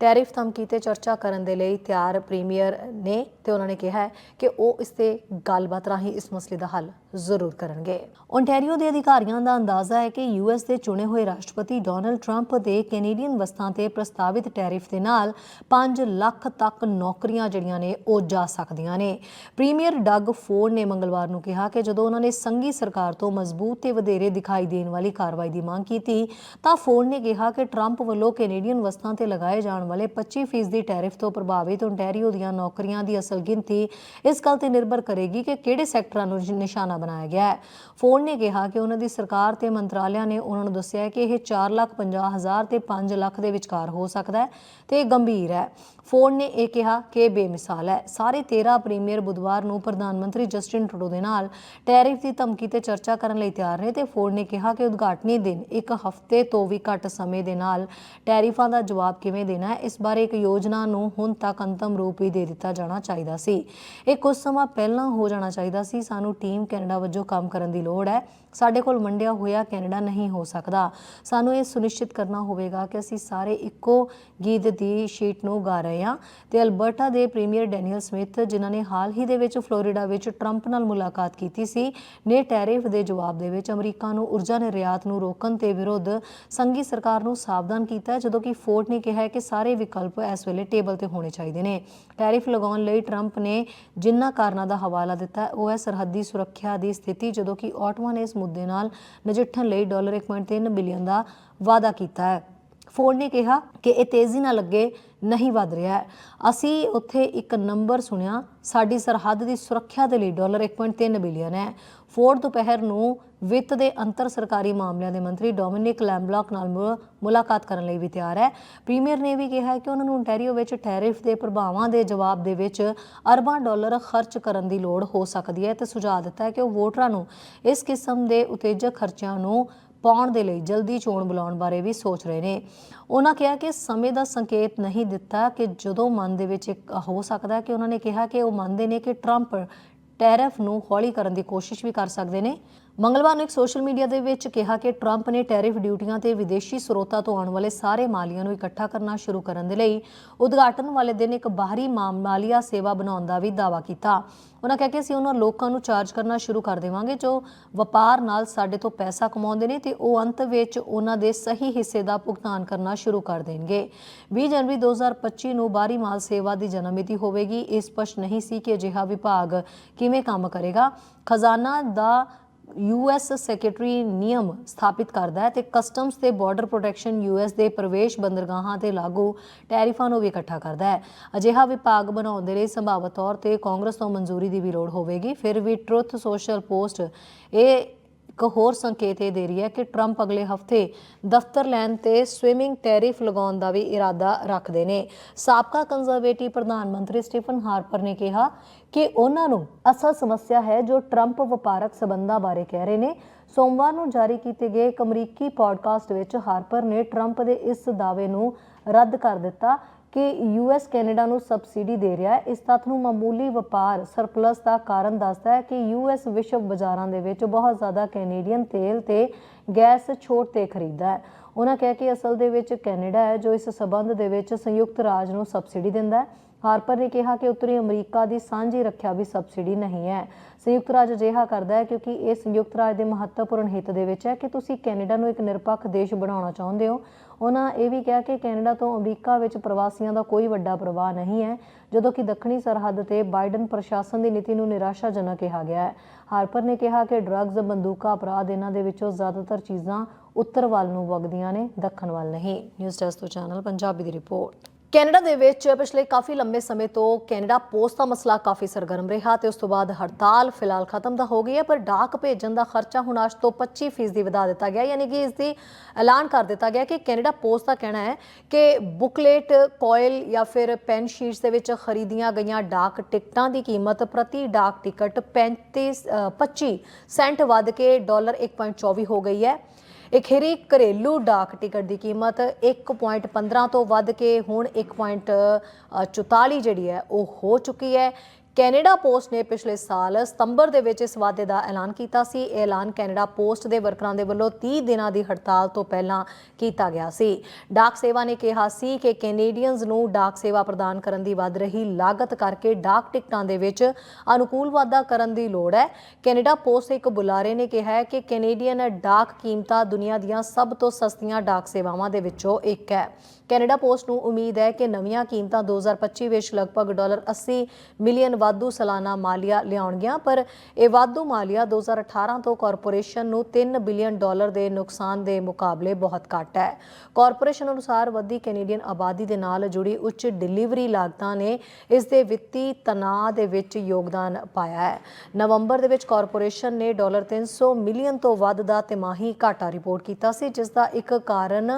ਟੈਰਿਫ ਧਮਕੀ ਤੇ ਚਰਚਾ ਕਰਨ ਦੇ ਲਈ ਤਿਆਰ ਪ੍ਰੀਮੀਅਰ ਨੇ ਤੇ ਉਹਨਾਂ ਨੇ ਕਿਹਾ ਕਿ ਉਹ ਇਸ ਤੇ ਗੱਲਬਾਤ ਰਾਹੀਂ ਇਸ ਮਸਲੇ ਦਾ ਹੱਲ ਜ਼ਰੂਰ ਕਰਨਗੇ। ਓਨਟਾਰੀਓ ਦੇ ਅਧਿਕਾਰੀਆਂ ਦਾ ਅੰਦਾਜ਼ਾ ਹੈ ਕਿ ਯੂਐਸ ਦੇ ਚੁਣੇ ਹੋਏ ਰਾਸ਼ਟਰਪਤੀ ਡੋਨਲਡ ਟਰੰਪ ਦੇ ਕੈਨੇਡੀਅਨ ਵਸਤਾਂ ਤੇ ਪ੍ਰਸਤਾਵਿਤ ਟੈਰਿਫ ਦੇ ਨਾਲ 5 ਲੱਖ ਤੱਕ ਨੌਕਰੀਆਂ ਜਿਹੜੀਆਂ ਨੇ ਉਹ ਜਾ ਸਕਦੀਆਂ ਨੇ। ਪ੍ਰੀਮੀਅਰ ਡਗ ਫੋਰਡ ਨੇ ਮੰਗਲਵਾਰ ਨੂੰ ਕਿਹਾ ਕਿ ਜਦੋਂ ਉਹਨਾਂ ਨੇ ਸੰਘੀ ਸਰਕਾਰ ਤੋਂ ਮਜ਼ਬੂਤ ਤੇ ਵਧੇਰੇ ਦਿਖਾਈ ਦੇਣ ਵਾਲੀ ਕਾਰਵਾਈ ਦੀ ਮੰਗ ਕੀਤੀ, ਤਾਂ ਫੋਰਡ ਨੇ ਕਿਹਾ ਕਿ ਟਰੰਪ ਵੱਲੋਂ ਕੈਨੇਡੀਅਨ ਵਸਤਾਂ ਤੇ ਲਗਾਏ ਜਾਣ ਵਾਲੇ 25% ਦੀ ਟੈਰਿਫ ਤੋਂ ਪ੍ਰਭਾਵਿਤ ਓਨਟਾਰੀਓ ਦੀਆਂ ਨੌਕਰੀਆਂ ਦੀ ਅਸਲ ਗਿਣਤੀ ਇਸ ਗੱਲ ਤੇ ਨਿਰਭਰ ਕਰੇਗੀ ਕਿ ਕਿਹੜੇ ਸੈਕਟਰਾਂ ਨੂੰ ਨਿਸ਼ਾਨਾ ਬਣਾਇਆ ਗਿਆ ਹੈ। ਫੋਨ ਨੇ ਕਿਹਾ ਕਿ ਉਹਨਾਂ ਦੀ ਸਰਕਾਰ ਤੇ ਮੰਤਰਾਲਿਆਂ ਨੇ ਉਹਨਾਂ ਨੂੰ ਦੱਸਿਆ ਕਿ ਇਹ 4 ਲੱਖ 50 ਹਜ਼ਾਰ ਤੇ 5 ਲੱਖ ਦੇ ਵਿਚਕਾਰ ਹੋ ਸਕਦਾ ਹੈ ਤੇ ਇਹ ਗੰਭੀਰ ਹੈ। ਫੋਰਡ ਨੇ ਇਹ ਕਿਹਾ ਕਿ ਇਹ ਬੇਮਿਸਾਲ ਹੈ। ਸਾਰੇ 13 ਪ੍ਰੀਮੀਅਰ ਬੁੱਧਵਾਰ ਨੂੰ ਪ੍ਰਧਾਨ ਮੰਤਰੀ ਜਸਟਿਨ ਟਰੂਡੋ ਦੇ ਨਾਲ ਟੈਰਿਫ ਦੀ ਧਮਕੀ ਤੇ ਚਰਚਾ ਕਰਨ ਲਈ ਤਿਆਰ ਨੇ ਤੇ ਫੋਰਡ ਨੇ ਕਿਹਾ ਕਿ ਉਦਘਾਟਨੀ ਦਿਨ ਇੱਕ ਹਫ਼ਤੇ ਤੋਂ ਵੀ ਘੱਟ ਸਮੇਂ ਦੇ ਨਾਲ ਟੈਰਿਫਾਂ ਦਾ ਜਵਾਬ ਕਿਵੇਂ ਦੇਣਾ ਹੈ, ਇਸ ਬਾਰੇ ਇੱਕ ਯੋਜਨਾ ਨੂੰ ਹੁਣ ਤੱਕ ਅੰਤਮ ਰੂਪ ਵੀ ਦੇ ਦਿੱਤਾ ਜਾਣਾ ਚਾਹੀਦਾ ਸੀ। ਇਹ ਕੁਝ ਸਮਾਂ ਪਹਿਲਾਂ ਹੋ ਜਾਣਾ ਚਾਹੀਦਾ ਸੀ। ਸਾਨੂੰ ਟੀਮ ਕੈਨੇਡਾ ਵਜੋਂ ਕੰਮ ਕਰਨ ਦੀ ਲੋੜ ਹੈ। ਸਾਡੇ ਕੋਲ ਵੰਡਿਆ ਹੋਇਆ ਕੈਨੇਡਾ ਨਹੀਂ ਹੋ ਸਕਦਾ। ਸਾਨੂੰ ਇਹ ਸੁਨਿਸ਼ਚਿਤ ਕਰਨਾ ਹੋਵੇਗਾ ਕਿ ਅਸੀਂ ਸਾਰੇ ਇੱਕੋ ਗੀਤ ਦੀ ਸ਼ੀਟ ਨੂੰ ਗਾ ਰਹੇ ਹਾਂ ਤੇ ਅਲਬਰਟਾ ਦੇ ਪ੍ਰੀਮੀਅਰ ਡੈਨੀਅਲ ਸਮਿਥ, ਜਿਨ੍ਹਾਂ ਨੇ ਹਾਲ ਹੀ ਦੇ ਵਿੱਚ ਫਲੋਰੀਡਾ ਵਿੱਚ ਟਰੰਪ ਨਾਲ ਮੁਲਾਕਾਤ ਕੀਤੀ ਸੀ, ਨੇ ਟੈਰਿਫ ਦੇ ਜਵਾਬ ਦੇ ਵਿੱਚ ਅਮਰੀਕਾ ਨੂੰ ਊਰਜਾ ਨਿਰਯਾਤ ਨੂੰ ਰੋਕਣ ਤੇ ਵਿਰੁੱਧ ਸੰਘੀ ਸਰਕਾਰ ਨੂੰ ਸਾਵਧਾਨ ਕੀਤਾ, ਜਦੋਂ ਕਿ ਫੋਰਡ ਨੇ ਕਿਹਾ ਹੈ ਕਿ ਸਾਰੇ ਵਿਕਲਪ ਇਸ ਵੇਲੇ ਟੇਬਲ ਤੇ ਹੋਣੇ ਚਾਹੀਦੇ ਨੇ। ਟੈਰਿਫ ਲਗਾਉਣ ਲਈ ਟਰੰਪ ਨੇ ਜਿਨ੍ਹਾਂ ਕਾਰਨਾਂ ਦਾ ਹਵਾਲਾ ਦਿੱਤਾ, ਉਹ ਹੈ ਸਰਹੱਦੀ ਸੁਰੱਖਿਆ ਦੀ ਸਥਿਤੀ, ਜਦੋਂ ਕਿ ਆਟੋਆਂ ਨੇ ਇਸ ਮੁੱਦੇ ਨਾਲ ਨਜਿੱਠਣ ਲਈ ਡਾਲਰ 1.3 ਬਿਲੀਅਨ ਦਾ ਵਾਅਦਾ ਕੀਤਾ ਹੈ। ਫੋਰਡ ਨੇ ਕਿਹਾ ਕਿ ਇਹ ਤੇਜ਼ੀ ਨਾਲ ਅੱਗੇ ਨਹੀਂ ਵਧ ਰਿਹਾ ਹੈ। ਅਸੀਂ ਉੱਥੇ ਇੱਕ ਨੰਬਰ ਸੁਣਿਆ, ਸਾਡੀ ਸਰਹੱਦ ਦੀ ਸੁਰੱਖਿਆ ਦੇ ਲਈ ਡਾਲਰ 1.3 ਬਿਲੀਅਨ ਹੈ। ਫੋਰਡ ਦੁਪਹਿਰ ਨੂੰ ਵਿੱਤ ਦੇ ਅੰਤਰ ਸਰਕਾਰੀ ਮਾਮਲਿਆਂ ਦੇ ਮੰਤਰੀ ਡੋਮਿਨਿਕ ਲੈਂਬਲੌਕ ਨਾਲ ਮੁਲਾਕਾਤ ਕਰਨ ਲਈ ਵੀ ਤਿਆਰ ਹੈ। ਪ੍ਰੀਮੀਅਰ ਨੇ ਵੀ ਕਿਹਾ ਕਿ ਉਹਨਾਂ ਨੂੰ ontario ਵਿੱਚ ਟੈਰਿਫ ਦੇ ਪ੍ਰਭਾਵਾਂ ਦੇ ਜਵਾਬ ਦੇ ਵਿੱਚ ਅਰਬਾਂ ਡਾਲਰ ਖਰਚ ਕਰਨ ਦੀ ਲੋੜ ਹੋ ਸਕਦੀ ਹੈ ਤੇ ਸੁਝਾਅ ਦਿੱਤਾ ਹੈ ਕਿ ਉਹ ਵੋਟਰਾਂ ਨੂੰ ਇਸ ਕਿਸਮ ਦੇ ਉਤੇਜਕ ਖਰਚਿਆਂ ਨੂੰ ਪਾਉਣ ਦੇ ਲਈ ਜਲਦੀ ਚੋਣ ਬੁਲਾਉਣ ਬਾਰੇ ਵੀ ਸੋਚ ਰਹੇ ਨੇ। ਉਹਨਾਂ ਕਿਹਾ ਕਿ ਸਮੇਂ ਦਾ ਸੰਕੇਤ ਨਹੀਂ ਦਿੱਤਾ ਕਿ ਜਦੋਂ ਮਨ ਦੇ ਵਿੱਚ ਇੱਕ ਹੋ ਸਕਦਾ ਕਿ ਉਹਨਾਂ ਨੇ ਕਿਹਾ ਕਿ ਉਹ ਮੰਨਦੇ ਨੇ ਕਿ ਟਰੰਪ ਟੈਰਫ ਨੂੰ ਹੌਲੀ ਕਰਨ ਦੀ ਕੋਸ਼ਿਸ਼ ਵੀ ਕਰ ਸਕਦੇ ਨੇ। ਮੰਗਲਵਾਰ ਨੂੰ ਇੱਕ ਸੋਸ਼ਲ ਮੀਡੀਆ ਦੇ ਵਿੱਚ ਕਿਹਾ ਕਿ ਟਰੰਪ ਨੇ ਟੈਰਿਫ ਡਿਊਟੀਆਂ ਤੇ ਵਿਦੇਸ਼ੀ ਸਰੋਤਾਂ ਤੋਂ ਆਉਣ ਵਾਲੇ ਸਾਰੇ ਮਾਲੀਆਂ ਨੂੰ ਇਕੱਠਾ ਕਰਨਾ ਸ਼ੁਰੂ ਕਰਨ ਦੇ ਲਈ ਉਦਘਾਟਨ ਵਾਲੇ ਦਿਨ ਇੱਕ ਬਾਹਰੀ ਮਾ- ਮਾਲੀਆ ਸੇਵਾ ਬਣਾਉਣ ਦਾ ਵੀ ਦਾਅਵਾ ਕੀਤਾ। ਉਹਨਾਂ ਕਹਿ ਕੇ ਅਸੀਂ ਉਹਨਾਂ ਲੋਕਾਂ ਨੂੰ ਚਾਰਜ ਕਰਨਾ ਸ਼ੁਰੂ ਕਰ ਦੇਵਾਂਗੇ ਜੋ ਵਪਾਰ ਨਾਲ ਸਾਡੇ ਤੋਂ ਪੈਸਾ ਕਮਾਉਂਦੇ ਨੇ ਤੇ ਉਹ ਅੰਤ ਵਿੱਚ ਉਹਨਾਂ ਦੇ ਸਹੀ ਹਿੱਸੇ ਦਾ ਭੁਗਤਾਨ ਕਰਨਾ ਸ਼ੁਰੂ ਕਰ ਦੇਣਗੇ। 20 ਜਨਵਰੀ 2025 ਨੂੰ ਬਾਹਰੀ ਮਾਲ ਸੇਵਾ ਦੀ ਜਨਮ ਮਿਤੀ ਹੋਵੇਗੀ। ਇਹ ਸਪਸ਼ਟ ਨਹੀਂ ਸੀ ਕਿ ਅਜਿਹਾ ਵਿਭਾਗ ਕਿਵੇਂ ਕੰਮ ਕਰੇਗਾ। ਖਜ਼ਾਨਾ ਦਾ ਯੂਐਸ ਸੈਕਟਰੀ ਨਿਯਮ ਸਥਾਪਿਤ ਕਰਦਾ ਹੈ ਤੇ ਕਸਟਮਸ ਤੇ ਬਾਰਡਰ ਪ੍ਰੋਟੈਕਸ਼ਨ ਯੂਐਸ ਦੇ ਪ੍ਰਵੇਸ਼ ਬੰਦਰਗਾਹਾਂ ਤੇ ਲਾਗੂ ਟੈਰਿਫਾਂ ਨੂੰ ਵੀ ਇਕੱਠਾ ਕਰਦਾ ਹੈ। ਅਜਿਹਾ ਵਿਭਾਗ ਬਣਾਉਣ ਦੇ ਲਈ ਸੰਭਾਵਤ ਤੌਰ ਤੇ ਕਾਂਗਰਸ ਤੋਂ ਮਨਜ਼ੂਰੀ ਦੀ ਵੀ ਲੋੜ ਹੋਵੇਗੀ। ਫਿਰ ਵੀ ਟਰੁੱਥ ਸੋਸ਼ਲ ਪੋਸਟ, ਇਹ ਇੱਕ ਹੋਰ ਸੰਕੇਤ ਇਹ ਦੇ ਰਹੀ ਹੈ ਕਿ ਟਰੰਪ ਅਗਲੇ ਹਫ਼ਤੇ ਦਫ਼ਤਰ ਲੈਣ ਤੇ ਸਵਿਮਿੰਗ ਟੈਰਿਫ ਲਗਾਉਣ ਦਾ ਵੀ ਇਰਾਦਾ ਰੱਖਦੇ ਨੇ। ਸਾਬਕਾ ਕੰਜ਼ਰਵੇਟਿਵ ਪ੍ਰਧਾਨ ਮੰਤਰੀ ਸਟੀਫਨ ਹਾਰਪਰ ਨੇ ਕਿਹਾ ਕਿ ਉਹਨਾਂ ਨੂੰ ਅਸਲ ਸਮੱਸਿਆ ਹੈ ਜੋ ਟਰੰਪ ਵਪਾਰਕ ਸਬੰਧਾਂ ਬਾਰੇ ਕਹਿ ਰਹੇ ਨੇ। ਸੋਮਵਾਰ ਨੂੰ ਜਾਰੀ ਕੀਤੇ ਗਏ ਇੱਕ ਅਮਰੀਕੀ ਪੋਡਕਾਸਟ ਵਿੱਚ ਹਾਰਪਰ ਨੇ ਟਰੰਪ ਦੇ ਇਸ ਦਾਅਵੇ ਨੂੰ ਰੱਦ ਕਰ ਦਿੱਤਾ ਕਿ ਯੂਐਸ ਕੈਨੇਡਾ ਨੂੰ ਸਬਸਿਡੀ ਦੇ ਰਿਹਾ ਹੈ। ਇਸ ਤੱਥ ਨੂੰ ਮਾਮੂਲੀ ਵਪਾਰ ਸਰਪਲਸ ਦਾ ਕਾਰਨ ਦੱਸਦਾ ਹੈ ਕਿ ਯੂਐਸ ਵਿਸ਼ਵ ਬਾਜ਼ਾਰਾਂ ਦੇ ਵਿੱਚ ਬਹੁਤ ਜ਼ਿਆਦਾ ਕੈਨੇਡੀਅਨ ਤੇਲ ਤੇ ਗੈਸ ਛੋਟ ਤੇ ਖਰੀਦਦਾ ਹੈ। ਉਹਨਾਂ ਕਹਿ ਕਿ ਅਸਲ ਦੇ ਵਿੱਚ ਕੈਨੇਡਾ ਹੈ ਜੋ ਇਸ ਸਬੰਧ ਦੇ ਵਿੱਚ ਸੰਯੁਕਤ ਰਾਜ ਨੂੰ ਸਬਸਿਡੀ ਦਿੰਦਾ ਹੈ। ਹਾਰਪਰ ਨੇ ਕਿਹਾ ਕਿ ਉੱਤਰੀ ਅਮਰੀਕਾ ਦੀ ਸਾਂਝੀ ਰੱਖਿਆ ਵੀ ਸਬਸਿਡੀ ਨਹੀਂ ਹੈ। ਸੰਯੁਕਤ ਰਾਜ ਅਜਿਹਾ ਕਰਦਾ ਹੈ ਕਿਉਂਕਿ ਇਹ ਸੰਯੁਕਤ ਰਾਜ ਦੇ ਮਹੱਤਵਪੂਰਨ ਹਿੱਤ ਦੇ ਵਿੱਚ ਹੈ ਕਿ ਤੁਸੀਂ ਕੈਨੇਡਾ ਨੂੰ ਇੱਕ ਨਿਰਪੱਖ ਦੇਸ਼ ਬਣਾਉਣਾ ਚਾਹੁੰਦੇ ਹੋ। ਉਹਨਾਂ ਇਹ ਵੀ ਕਿਹਾ ਕਿ ਕੈਨੇਡਾ ਤੋਂ ਅਮਰੀਕਾ ਵਿੱਚ ਪ੍ਰਵਾਸੀਆਂ ਦਾ ਕੋਈ ਵੱਡਾ ਪ੍ਰਵਾਹ ਨਹੀਂ ਹੈ, ਜਦੋਂ ਕਿ ਦੱਖਣੀ ਸਰਹੱਦ ਤੇ ਬਾਈਡਨ ਪ੍ਰਸ਼ਾਸਨ ਦੀ ਨੀਤੀ ਨੂੰ ਨਿਰਾਸ਼ਾਜਨਕ ਕਿਹਾ ਗਿਆ ਹੈ। ਹਾਰਪਰ ਨੇ ਕਿਹਾ ਕਿ ਡਰੱਗਸ ਬੰਦੂਕਾਂ, ਅਪਰਾਧ ਇਹਨਾਂ ਦੇ ਵਿੱਚੋਂ ਜ਼ਿਆਦਾਤਰ ਚੀਜ਼ਾਂ ਉੱਤਰ ਵੱਲ ਨੂੰ ਵਗਦੀਆਂ ਨੇ, ਦੱਖਣ ਵੱਲ ਨਹੀਂ। ਨਿਊਜ਼ ਡੈਸਕ ਤੋਂ ਚੈਨਲ ਪੰਜਾਬੀ ਦੀ ਰਿਪੋਰਟ। ਕੈਨੇਡਾ ਦੇ ਵਿੱਚ ਪਿਛਲੇ ਕਾਫੀ ਲੰਬੇ ਸਮੇਂ ਤੋਂ ਕੈਨੇਡਾ ਪੋਸਟ ਦਾ ਮਸਲਾ ਕਾਫੀ ਸਰਗਰਮ ਰਿਹਾ ਤੇ ਉਸ ਤੋਂ ਬਾਅਦ ਹੜਤਾਲ ਫਿਲਹਾਲ ਖਤਮ ਤਾਂ ਹੋ ਗਈ ਹੈ ਪਰ ਡਾਕ ਭੇਜਣ ਦਾ ਖਰਚਾ ਹੁਣ ਅੱਜ ਤੋਂ 25% ਦੀ ਵਧਾ ਦਿੱਤਾ ਗਿਆ ਯਾਨੀ ਕਿ ਇਸ ਦੀ ਐਲਾਨ ਕਰ ਦਿੱਤਾ ਗਿਆ ਕਿ ਕੈਨੇਡਾ ਪੋਸਟ ਦਾ ਕਹਿਣਾ ਹੈ ਕਿ ਬੁਕਲੇਟ ਕੋਇਲ ਜਾਂ ਫਿਰ ਪੈਨ ਸ਼ੀਟਸ ਦੇ ਵਿੱਚ ਖਰੀਦੀਆਂ ਗਈਆਂ ਡਾਕ ਟਿਕਟਾਂ ਦੀ ਕੀਮਤ ਪ੍ਰਤੀ ਡਾਕ ਟਿਕਟ 35 ਅ, 25 ਸੈਂਟ ਵੱਧ ਕੇ ਡਾਲਰ 1.24 ਹੋ ਗਈ ਹੈ। ਇਹ ਖੇਰੀ ਘਰੇਲੂ ਡਾਕ ਟਿਕਟ ਦੀ ਕੀਮਤ 1.15 ਤੋਂ ਵੱਧ ਕੇ ਹੁਣ 1.44 ਜਿਹੜੀ ਹੈ, ਉਹ ਹੋ ਚੁੱਕੀ ਹੈ। ਕੈਨੇਡਾ ਪੋਸਟ ਨੇ ਪਿਛਲੇ ਸਾਲ ਸਤੰਬਰ ਦੇ ਵਿੱਚ ਇਸ ਵਾਅਦੇ ਦਾ ਐਲਾਨ ਕੀਤਾ ਸੀ। ਇਹ ਐਲਾਨ ਕੈਨੇਡਾ ਪੋਸਟ ਦੇ ਵਰਕਰਾਂ ਦੇ ਵੱਲੋਂ 30 ਦਿਨਾਂ ਦੀ ਹੜਤਾਲ ਤੋਂ ਪਹਿਲਾਂ ਕੀਤਾ ਗਿਆ ਸੀ। ਡਾਕ ਸੇਵਾ ਨੇ ਕਿਹਾ ਸੀ ਕਿ ਕੈਨੇਡੀਅਨਜ਼ ਨੂੰ ਡਾਕ ਸੇਵਾ ਪ੍ਰਦਾਨ ਕਰਨ ਦੀ ਵੱਧ ਰਹੀ ਲਾਗਤ ਕਰਕੇ ਡਾਕ ਟਿਕਟਾਂ ਦੇ ਵਿੱਚ ਅਨੁਕੂਲ ਵਾਧਾ ਕਰਨ ਦੀ ਲੋੜ ਹੈ। ਕੈਨੇਡਾ ਪੋਸਟ ਦੇ ਇੱਕ ਬੁਲਾਰੇ ਨੇ ਕਿਹਾ ਹੈ ਕਿ ਕੈਨੇਡੀਅਨ ਡਾਕ ਕੀਮਤਾਂ ਦੁਨੀਆ ਦੀਆਂ ਸਭ ਤੋਂ ਸਸਤੀਆਂ ਡਾਕ ਸੇਵਾਵਾਂ ਦੇ ਵਿੱਚੋਂ ਇੱਕ ਹੈ। ਕੈਨੇਡਾ ਪੋਸਟ ਨੂੰ ਉਮੀਦ ਹੈ ਕਿ ਨਵੀਆਂ ਕੀਮਤਾਂ 2025 ਵਿੱਚ ਲਗਭਗ ਡਾਲਰ 80 ਮਿਲੀਅਨ ਵਾਧੂ ਸਾਲਾਨਾ ਮਾਲੀਆ ਲਿਆਉਣਗੀਆਂ, ਪਰ ਇਹ ਵਾਧੂ ਮਾਲੀਆ 2018 ਤੋਂ ਕਾਰਪੋਰੇਸ਼ਨ ਨੂੰ 3 ਬਿਲੀਅਨ ਡਾਲਰ ਦੇ ਨੁਕਸਾਨ ਦੇ ਮੁਕਾਬਲੇ ਬਹੁਤ ਘੱਟ ਹੈ। ਕਾਰਪੋਰੇਸ਼ਨ ਅਨੁਸਾਰ ਵੱਧਦੀ ਕੈਨੇਡੀਅਨ ਆਬਾਦੀ ਦੇ ਨਾਲ ਜੁੜੀ ਉੱਚ ਡਿਲੀਵਰੀ ਲਾਗਤਾਂ ਨੇ ਇਸ ਦੇ ਵਿੱਤੀ ਤਣਾਅ ਦੇ ਵਿੱਚ ਯੋਗਦਾਨ ਪਾਇਆ ਹੈ। ਨਵੰਬਰ ਦੇ ਵਿੱਚ ਕਾਰਪੋਰੇਸ਼ਨ ਨੇ ਡਾਲਰ 300 ਮਿਲੀਅਨ ਤੋਂ ਵੱਧ ਦਾ ਤਿਮਾਹੀ ਘਾਟਾ ਰਿਪੋਰਟ ਕੀਤਾ ਸੀ, ਜਿਸ ਦਾ ਇੱਕ ਕਾਰਨ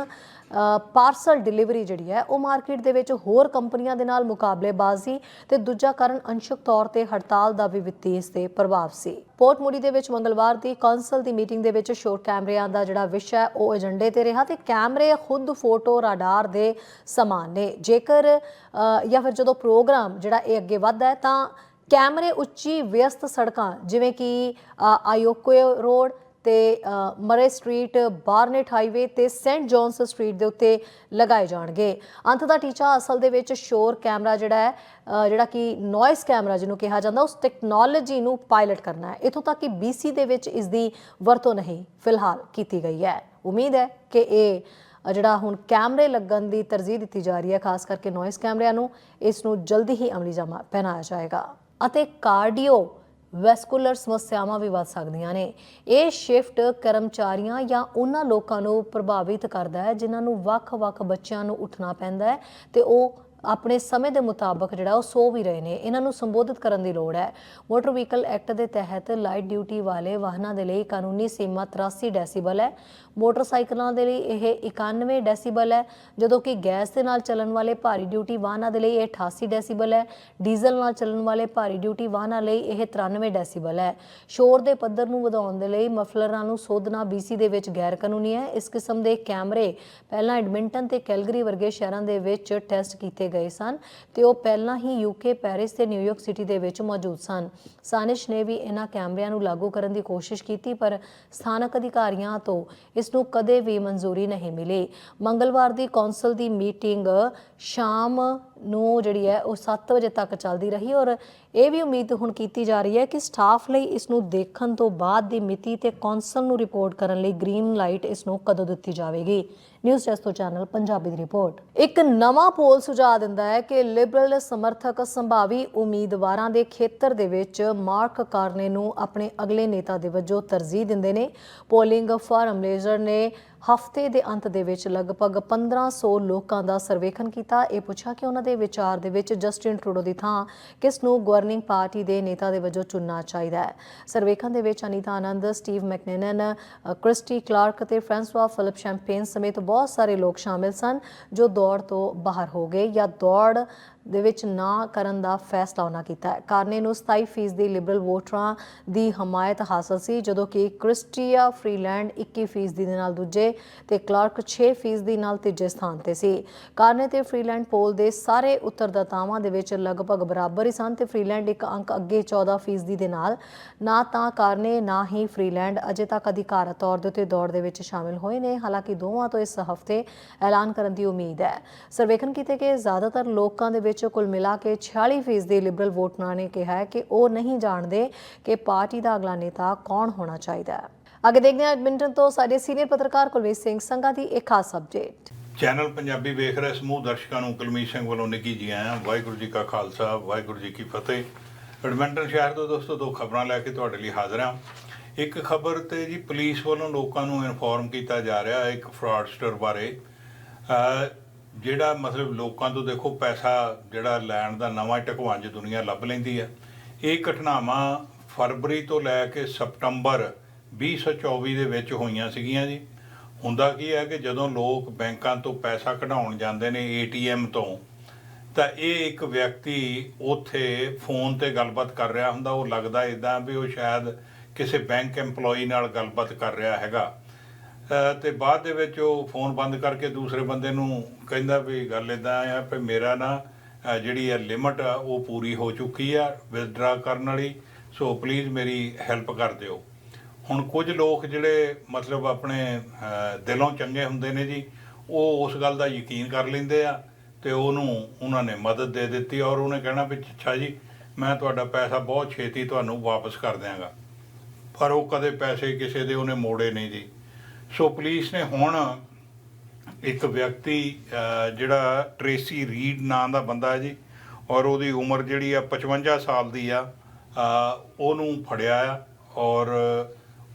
ਪਾਰਸਲ ਡਿਲੀਵਰੀ ਜਿਹੜੀ ਹੈ, ਉਹ ਮਾਰਕੀਟ ਦੇ ਵਿੱਚ ਹੋਰ ਕੰਪਨੀਆਂ ਦੇ ਨਾਲ ਮੁਕਾਬਲੇਬਾਜ਼ੀ ਤੇ ਦੂਜਾ ਕਾਰਨ ਅੰਸ਼ਕ ਤੌਰ ਤੇ ਹੜਤਾਲ ਦਾ ਵੀ ਵਿੱਤੀ ਇਸ ਤੇ ਪ੍ਰਭਾਵ ਸੀ। ਪੋਰਟ ਮੋਡੀ ਦੇ ਵਿੱਚ ਮੰਗਲਵਾਰ ਦੀ ਕੌਂਸਲ ਦੀ ਮੀਟਿੰਗ ਦੇ ਵਿੱਚ ਸ਼ੋਰ ਕੈਮਰਿਆਂ ਦਾ ਜਿਹੜਾ ਵਿਸ਼ਾ ਹੈ, ਉਹ ਏਜੰਡੇ ਤੇ ਰਿਹਾ ਤੇ ਕੈਮਰੇ ਖੁਦ ਫੋਟੋ ਰਾਡਾਰ ਦੇ ਸਮਾਨ ਨੇ। ਜੇਕਰ ਜਾਂ ਫਿਰ ਜਦੋਂ ਪ੍ਰੋਗਰਾਮ ਜਿਹੜਾ ਇਹ ਅੱਗੇ ਵੱਧਦਾ ਹੈ, ਤਾਂ ਕੈਮਰੇ ਉੱਚੀ ਵਿਅਸਤ ਸੜਕਾਂ ਜਿਵੇਂ ਕਿ ਆਯੋਕੋ ਰੋਡ ਤੇ ਮਰੇ ਸਟਰੀਟ ਬਾਰਨੇਟ ਹਾਈਵੇ ਤੇ ਸੈਂਟ ਜੌਨਸ ਸਟਰੀਟ ਦੇ ਉੱਤੇ ਲਗਾਏ ਜਾਣਗੇ। ਅੰਤ ਦਾ ਟੀਚਾ ਅਸਲ ਦੇ ਵਿੱਚ ਸ਼ੋਰ ਕੈਮਰਾ ਜਿਹੜਾ ਹੈ ਜਿਹੜਾ ਕਿ ਨੋਇਸ ਕੈਮਰਾ ਜਿਹਨੂੰ ਕਿਹਾ ਜਾਂਦਾ, ਉਸ ਟੈਕਨੋਲੋਜੀ ਨੂੰ ਪਾਇਲਟ ਕਰਨਾ ਹੈ। ਇਥੋਂ ਤੱਕ ਕਿ BC ਦੇ ਵਿੱਚ ਇਸ ਦੀ ਵਰਤੋਂ ਨਹੀਂ ਫਿਲਹਾਲ ਕੀਤੀ ਗਈ ਹੈ। ਉਮੀਦ ਹੈ ਕਿ ਇਹ ਜਿਹੜਾ ਹੁਣ ਕੈਮਰੇ ਲੱਗਣ ਦੀ ਤਰਜੀਹ ਦਿੱਤੀ ਜਾ ਰਹੀ ਹੈ, ਖਾਸ ਕਰਕੇ ਨੋਇਸ ਕੈਮਰਿਆਂ ਨੂੰ, ਇਸ ਨੂੰ ਜਲਦੀ ਹੀ ਅਮਲੀ ਜਾਮਾ ਪਹਿਨਾਇਆ ਜਾਏਗਾ। ਅਤੇ ਕਾਰਡੀਓ ਵੈਸਕੂਲਰ ਸਮੱਸਿਆਵਾਂ ਵੀ ਵੱਧ ਸਕਦੀਆਂ ਨੇ। ਇਹ ਸ਼ਿਫਟ ਕਰਮਚਾਰੀਆਂ ਜਾਂ ਉਹਨਾਂ ਲੋਕਾਂ ਨੂੰ ਪ੍ਰਭਾਵਿਤ ਕਰਦਾ ਹੈ, ਜਿਨ੍ਹਾਂ ਨੂੰ ਵੱਖ-ਵੱਖ ਬੱਚਿਆਂ ਨੂੰ ਉੱਠਣਾ ਪੈਂਦਾ ਹੈ ਤੇ ਉਹ ਆਪਣੇ ਸਮੇਂ ਦੇ ਮੁਤਾਬਕ ਜਿਹੜਾ ਉਹ ਸੋ ਵੀ ਰਹੇ ਨੇ। ਇਹਨਾਂ ਨੂੰ ਸੰਬੋਧਿਤ ਕਰਨ ਦੀ ਲੋੜ ਹੈ। ਮੋਟਰ ਵਹੀਕਲ ਐਕਟ ਦੇ ਤਹਿਤ ਲਾਈਟ ਡਿਊਟੀ ਵਾਲੇ ਵਾਹਨਾਂ ਦੇ ਲਈ ਕਾਨੂੰਨੀ ਸੀਮਾ 83 ਡੈਸੀਬਲ ਹੈ। ਮੋਟਰਸਾਈਕਲਾਂ ਦੇ ਲਈ ਇਹ 91 ਡੈਸੀਬਲ ਹੈ। ਜਦੋਂ ਕਿ ਗੈਸ ਦੇ ਨਾਲ ਚੱਲਣ ਵਾਲੇ ਭਾਰੀ ਡਿਊਟੀ ਵਾਹਨਾਂ ਦੇ ਲਈ ਇਹ 88 ਡੈਸੀਬਲ ਹੈ। ਡੀਜ਼ਲ ਨਾਲ ਚੱਲਣ ਵਾਲੇ ਭਾਰੀ ਡਿਊਟੀ ਵਾਹਨਾਂ ਲਈ ਇਹ 93 ਡੈਸੀਬਲ ਹੈ। ਸ਼ੋਰ ਦੇ ਪੱਧਰ ਨੂੰ ਵਧਾਉਣ ਦੇ ਲਈ ਮਫਲਰਾਂ ਨੂੰ ਸੋਧਣਾ BC ਦੇ ਵਿੱਚ ਗੈਰ ਕਾਨੂੰਨੀ ਹੈ। ਇਸ ਕਿਸਮ ਦੇ ਕੈਮਰੇ ਪਹਿਲਾਂ ਐਡਮਿੰਟਨ ਤੇ ਕੈਲਗਰੀ ਵਰਗੇ ਸ਼ਹਿਰਾਂ ਦੇ ਵਿੱਚ ਟੈਸਟ ਕੀਤੇ ਗਏ ਸਨ ਤੇ ਉਹ ਪਹਿਲਾਂ ਹੀ ਯੂਕੇ ਪੈਰਿਸ ਤੇ ਨਿਊਯਾਰਕ ਸਿਟੀ ਦੇ ਵਿੱਚ ਮੌਜੂਦ ਸਨ। ਸਾਨਿਸ਼ ਨੇ ਵੀ ਇਹਨਾਂ ਕੈਮਰਿਆਂ ਨੂੰ ਲਾਗੂ ਕਰਨ ਦੀ ਕੋਸ਼ਿਸ਼ ਕੀਤੀ, ਪਰ ਸਥਾਨਕ ਅਧਿਕਾਰੀਆਂ ਤੋਂ ਇਸ ਨੂੰ ਕਦੇ ਵੀ ਮਨਜ਼ੂਰੀ ਨਹੀਂ ਮਿਲੀ। ਮੰਗਲਵਾਰ ਦੀ ਕੌਂਸਲ ਦੀ ਮੀਟਿੰਗ ਸ਼ਾਮ ਨੂੰ ਜਿਹੜੀ ਹੈ, ਉਹ 7 ਵਜੇ ਤੱਕ ਚੱਲਦੀ ਰਹੀ ਔਰ ਇਹ ਵੀ ਉਮੀਦ ਹੁਣ ਕੀਤੀ ਜਾ ਰਹੀ ਹੈ ਕਿ ਸਟਾਫ ਲਈ ਇਸ ਨੂੰ ਦੇਖਣ ਤੋਂ ਬਾਅਦ ਦੀ ਮਿਤੀ ਤੇ ਕੌਂਸਲ ਨੂੰ ਰਿਪੋਰਟ ਕਰਨ ਲਈ ਗ੍ਰੀਨ ਲਾਈਟ ਇਸ ਨੂੰ ਕਦੋਂ ਦਿੱਤੀ ਜਾਵੇਗੀ। ਨਿਊਜ਼ ਟੈਸਟੋ ਚੈਨਲ ਪੰਜਾਬੀ ਦੀ ਰਿਪੋਰਟ। ਇੱਕ ਨਵਾਂ ਪੋਲ ਸੁਝਾਅ ਦਿੰਦਾ ਹੈ ਕਿ ਲਿਬਰਲ ਸਮਰਥਕ ਸੰਭਾਵੀ ਉਮੀਦਵਾਰਾਂ ਦੇ ਖੇਤਰ ਦੇ ਵਿੱਚ ਮਾਰਕ ਕਾਰਨੇ ਨੂੰ ਆਪਣੇ ਅਗਲੇ ਨੇਤਾ ਦੇ ਵਜੋਂ ਤਰਜੀਹ ਦਿੰਦੇ ਨੇ। ਪੋਲਿੰਗ ਫਾਰਮ ਲੇਜ਼ਰ ਨੇ ਹਫ਼ਤੇ ਦੇ ਅੰਤ ਦੇ ਵਿੱਚ ਲਗਭਗ 1500 ਲੋਕਾਂ ਦਾ ਸਰਵੇਖਣ ਕੀਤਾ। ਇਹ ਪੁੱਛਿਆ ਕਿ ਉਹਨਾਂ ਦੇ ਵਿਚਾਰ ਦੇ ਵਿੱਚ ਜਸਟਿਨ ਟਰੂਡੋ ਦੀ ਥਾਂ ਕਿਸ ਨੂੰ ਗਵਰਨਿੰਗ ਪਾਰਟੀ ਦੇ ਨੇਤਾ ਦੇ ਵਜੋਂ ਚੁਣਨਾ ਚਾਹੀਦਾ ਹੈ। ਸਰਵੇਖਣ ਦੇ ਵਿੱਚ Anita Anand, Steve MacKinnon, Christy Clark ਅਤੇ ਫ੍ਰਾਂਸਵਾ ਫਿਲਿਪ ਸ਼ੈਂਪੇਨ ਸਮੇਤ ਬਹੁਤ ਸਾਰੇ ਲੋਕ ਸ਼ਾਮਿਲ ਸਨ ਜੋ ਦੌੜ ਤੋਂ ਬਾਹਰ ਹੋ ਗਏ ਜਾਂ ਦੌੜ ਦੇ ਵਿੱਚ ਨਾ ਕਰਨ ਦਾ ਫੈਸਲਾ ਉਹਨਾਂ ਕੀਤਾ ਹੈ। ਕਾਰਨੇ ਨੂੰ 27% ਦੀ ਲਿਬਰਲ ਵੋਟਰਾਂ ਦੀ ਹਮਾਇਤ ਹਾਸਲ ਸੀ, ਜਦੋਂ ਕਿ ਕ੍ਰਿਸਟੀਆ ਫ੍ਰੀਲੈਂਡ 21% ਦੇ ਨਾਲ ਦੂਜੇ ਤੇ ਕਲਾਰਕ 6% ਦੀ ਨਾਲ ਤੀਜੇ ਸਥਾਨ ਤੇ ਸੀ। ਕਾਰਨੇ ਤੇ ਫ੍ਰੀਲੈਂਡ ਪੋਲ ਦੇ ਸਾਰੇ ਉੱਤਰਦਾਤਾਵਾਂ ਦੇ ਵਿੱਚ ਲਗਭਗ ਬਰਾਬਰ ਹੀ ਸਨ ਤੇ ਫ੍ਰੀਲੈਂਡ ਇੱਕ ਅੰਕ ਅੱਗੇ 14% ਦੇ ਨਾਲ। ਨਾ ਤਾਂ ਕਾਰਨੇ, ਨਾ ਹੀ ਫ੍ਰੀਲੈਂਡ ਅਜੇ ਤੱਕ ਅਧਿਕਾਰਤ ਤੌਰ ਦੇ ਉੱਤੇ ਦੌੜ ਦੇ ਵਿੱਚ ਸ਼ਾਮਿਲ ਹੋਏ ਨੇ, ਹਾਲਾਂਕਿ ਦੋਵਾਂ ਤੋਂ ਇਸ ਹਫ਼ਤੇ ਐਲਾਨ ਕਰਨ ਦੀ ਉਮੀਦ ਹੈ। ਸਰਵੇਖਣ ਕੀਤੇ ਗਏ ਜ਼ਿਆਦਾਤਰ ਲੋਕਾਂ ਦੇ ਵਿੱਚ ਕੁੱਲ ਮਿਲਾ ਕੇ 46% ਦੇ ਲਿਬਰਲ ਵੋਟਰਾਂ ਨੇ ਕਿਹਾ ਹੈ ਕਿ ਉਹ ਨਹੀਂ ਜਾਣਦੇ ਕਿ ਪਾਰਟੀ ਦਾ ਅਗਲਾ ਨੇਤਾ ਕੌਣ ਹੋਣਾ ਚਾਹੀਦਾ ਹੈ। ਅੱਗੇ ਦੇਖਦੇ ਹਾਂ ਐਡਮਿੰਟਨ ਤੋਂ ਸਾਡੇ ਸੀਨੀਅਰ ਪੱਤਰਕਾਰ ਕੁਲਵੀਰ ਸਿੰਘ ਸੰਘਾ ਦੀ ਇੱਕ ਖਾਸ ਅਪਡੇਟ
ਚੈਨਲ ਪੰਜਾਬੀ ਵੇਖ ਰਹੇ ਸਮੂਹ ਦਰਸ਼ਕਾਂ ਨੂੰ ਕੁਲਮੀਤ ਸਿੰਘ ਵੱਲੋਂ ਨਿੱਘੀ ਜੀ ਆਇਆਂ। ਵਾਹਿਗੁਰੂ ਜੀ ਕਾ ਖਾਲਸਾ, ਵਾਹਿਗੁਰੂ ਜੀ ਕੀ ਫਤਿਹ। ਐਡਮਿੰਟਨ ਸ਼ਹਿਰ ਤੋਂ ਦੋਸਤੋ, ਦੋ ਖਬਰਾਂ ਲੈ ਕੇ ਤੁਹਾਡੇ ਲਈ ਹਾਜ਼ਰ ਹਾਂ। ਇੱਕ ਖਬਰ ਤੇ ਜੀ ਪੁਲਿਸ ਵੱਲੋਂ ਲੋਕਾਂ ਨੂੰ ਇਨਫੋਰਮ ਕੀਤਾ ਜਾ ਰਿਹਾ ਹੈ ਇੱਕ ਫਰਾਡਸਟਰ ਬਾਰੇ। ਜਿਹੜਾ ਮਤਲਬ ਲੋਕਾਂ ਤੋਂ ਦੇਖੋ ਪੈਸਾ ਜਿਹੜਾ ਲੈਣ ਦਾ ਨਵਾਂ ਟਕਵਾਂਜ ਦੁਨੀਆ ਲੱਭ ਲੈਂਦੀ ਹੈ ਇਹ ਘਟਨਾਵਾਂ ਫਰਵਰੀ ਤੋਂ ਲੈ ਕੇ ਸਤੰਬਰ 2024 ਦੇ ਵਿੱਚ ਹੋਈਆਂ ਸੀਗੀਆਂ ਜੀ। ਹੁੰਦਾ ਕੀ ਹੈ ਕਿ ਜਦੋਂ ਲੋਕ ਬੈਂਕਾਂ ਤੋਂ ਪੈਸਾ ਕਢਾਉਣ ਜਾਂਦੇ ਨੇ ਏਟੀਐਮ ਤੋਂ, ਤਾਂ ਇਹ ਇੱਕ ਵਿਅਕਤੀ ਉੱਥੇ ਫੋਨ ਤੇ ਗੱਲਬਾਤ ਕਰ ਰਿਹਾ ਹੁੰਦਾ, ਉਹ ਲੱਗਦਾ ਇਦਾਂ ਵੀ ਉਹ ਸ਼ਾਇਦ ਕਿਸੇ ਬੈਂਕ EMPLOYEE ਨਾਲ ਗੱਲਬਾਤ ਕਰ ਰਿਹਾ ਹੈਗਾ। ਤੇ ਬਾਅਦ ਦੇ ਵਿੱਚ ਉਹ ਫੋਨ ਬੰਦ ਕਰਕੇ ਦੂਸਰੇ ਬੰਦੇ ਨੂੰ ਕਹਿੰਦਾ ਵੀ ਗੱਲ ਇਦਾਂ ਆ ਵੀ ਮੇਰਾ ਨਾ ਜਿਹੜੀ ਆ ਲਿਮਟ ਆ, ਉਹ ਪੂਰੀ ਹੋ ਚੁੱਕੀ ਆ ਵਿਦਡਰਾ ਕਰਨ ਵਾਲੀ, ਸੋ ਪਲੀਜ਼ ਮੇਰੀ ਹੈਲਪ ਕਰ ਦਿਓ। ਹੁਣ ਕੁਝ ਲੋਕ ਜਿਹੜੇ ਮਤਲਬ ਆਪਣੇ ਦਿਲੋਂ ਚੰਗੇ ਹੁੰਦੇ ਨੇ ਜੀ, ਉਹ ਉਸ ਗੱਲ ਦਾ ਯਕੀਨ ਕਰ ਲੈਂਦੇ ਆ ਤੇ ਉਹਨੂੰ ਉਹਨਾਂ ਨੇ ਮਦਦ ਦੇ ਦਿੱਤੀ ਔਰ ਉਹਨੇ ਕਹਿਣਾ ਵੀ ਅੱਛਾ ਜੀ, ਮੈਂ ਤੁਹਾਡਾ ਪੈਸਾ ਬਹੁਤ ਛੇਤੀ ਤੁਹਾਨੂੰ ਵਾਪਸ ਕਰ ਦਿਆਂਗਾ। ਪਰ ਉਹ ਕਦੇ ਪੈਸੇ ਕਿਸੇ ਦੇ ਉਹਨੇ ਮੋੜੇ ਨਹੀਂ ਜੀ। ਸੋ ਪੁਲਿਸ ਨੇ ਹੁਣ ਇੱਕ ਵਿਅਕਤੀ ਜਿਹੜਾ ਟ੍ਰੇਸੀ ਰੀਡ ਨਾਂ ਦਾ ਬੰਦਾ ਹੈ ਜੀ ਔਰ ਉਹਦੀ ਉਮਰ ਜਿਹੜੀ ਆ 55 ਸਾਲ ਦੀ ਆ ਉਹਨੂੰ ਫੜਿਆ ਆ ਔਰ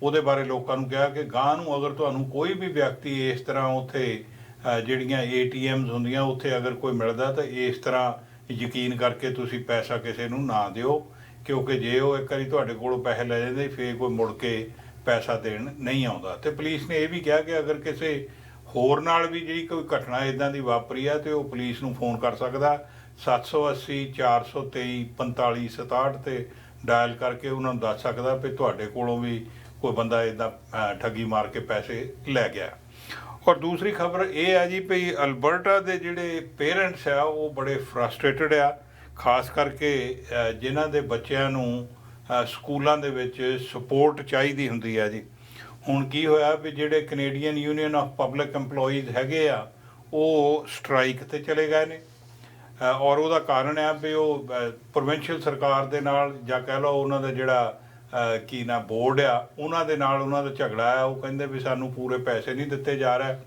ਉਹਦੇ ਬਾਰੇ ਲੋਕਾਂ ਨੂੰ ਕਿਹਾ ਕਿ ਗਾਂ ਨੂੰ ਅਗਰ ਤੁਹਾਨੂੰ ਕੋਈ ਵੀ ਵਿਅਕਤੀ ਇਸ ਤਰ੍ਹਾਂ ਉੱਥੇ ਅਹ, ਜਿਹੜੀਆਂ ਏਟੀਐਮਸ ਹੁੰਦੀਆਂ ਉੱਥੇ ਅਗਰ ਕੋਈ ਮਿਲਦਾ ਤਾਂ ਇਸ ਤਰ੍ਹਾਂ ਯਕੀਨ ਕਰਕੇ ਤੁਸੀਂ ਪੈਸਾ ਕਿਸੇ ਨੂੰ ਨਾ ਦਿਓ ਕਿਉਂਕਿ ਜੇ ਉਹ ਇੱਕ ਵਾਰੀ ਤੁਹਾਡੇ ਕੋਲੋਂ ਪੈਸੇ ਲੈ ਜਾਂਦੇ ਫੇਰ ਕੋਈ ਮੁੜ ਕੇ ਪੈਸਾ ਦੇਣ ਨਹੀਂ ਆਉਂਦਾ। ਤੇ ਪੁਲਿਸ ਨੇ ਇਹ ਵੀ ਕਿਹਾ ਕਿ ਅਗਰ ਕਿਸੇ ਹੋਰ ਨਾਲ ਵੀ ਜਿਹੜੀ ਕੋਈ ਘਟਨਾ ਇਦਾਂ ਦੀ ਵਾਪਰੀ ਆ ਤੇ ਉਹ ਪੁਲਿਸ ਨੂੰ ਫੋਨ ਕਰ ਸਕਦਾ। 780 423 4567 ਤੇ ਡਾਇਲ ਕਰਕੇ ਉਹਨਾਂ ਨੂੰ ਦੱਸ ਸਕਦਾ ਵੀ ਤੁਹਾਡੇ ਕੋਲੋਂ ਵੀ ਕੋਈ ਬੰਦਾ ਇਦਾਂ ਠੱਗੀ ਮਾਰ ਕੇ ਪੈਸੇ ਲੈ ਗਿਆ। ਔਰ ਦੂਸਰੀ ਖਬਰ ਇਹ ਆ ਜੀ ਭਈ ਅਲਬਰਟਾ ਦੇ ਜਿਹੜੇ ਪੇਰੈਂਟਸ ਆ ਉਹ ਬੜੇ ਫਰਸਟ੍ਰੇਟਡ ਆ ਖਾਸ ਕਰਕੇ ਅਹ, ਜਿਨ੍ਹਾਂ ਦੇ ਬੱਚਿਆਂ ਨੂੰ ਸਕੂਲਾਂ ਦੇ ਵਿੱਚ ਸਪੋਰਟ ਚਾਹੀਦੀ ਹੁੰਦੀ ਹੈ ਜੀ। ਹੁਣ ਕੀ ਹੋਇਆ ਵੀ ਜਿਹੜੇ Canadian union of public EMPLOYEES ਹੈਗੇ ਆ, ਉਹ ਸਟ੍ਰਾਈਕ ਤੇ ਚਲੇ ਗਏ ਨੇ। ਔਰ ਉਹਦਾ ਕਾਰਨ ਹੈ ਵੀ ਉਹ ਪ੍ਰੋਵਿੰਸ਼ੀਅਲ ਸਰਕਾਰ ਦੇ ਨਾਲ ਜਾਂ ਕਹਿ ਲਓ ਉਹਨਾਂ ਦਾ ਜਿਹੜਾ ਕੀ ਨਾ ਬੋਰਡ ਆ, ਉਹਨਾਂ ਦੇ ਨਾਲ ਉਹਨਾਂ ਦਾ ਝਗੜਾ ਆ। ਉਹ ਕਹਿੰਦੇ ਵੀ ਸਾਨੂੰ ਪੂਰੇ ਪੈਸੇ ਨਹੀਂ ਦਿੱਤੇ ਜਾ ਰਹੇ।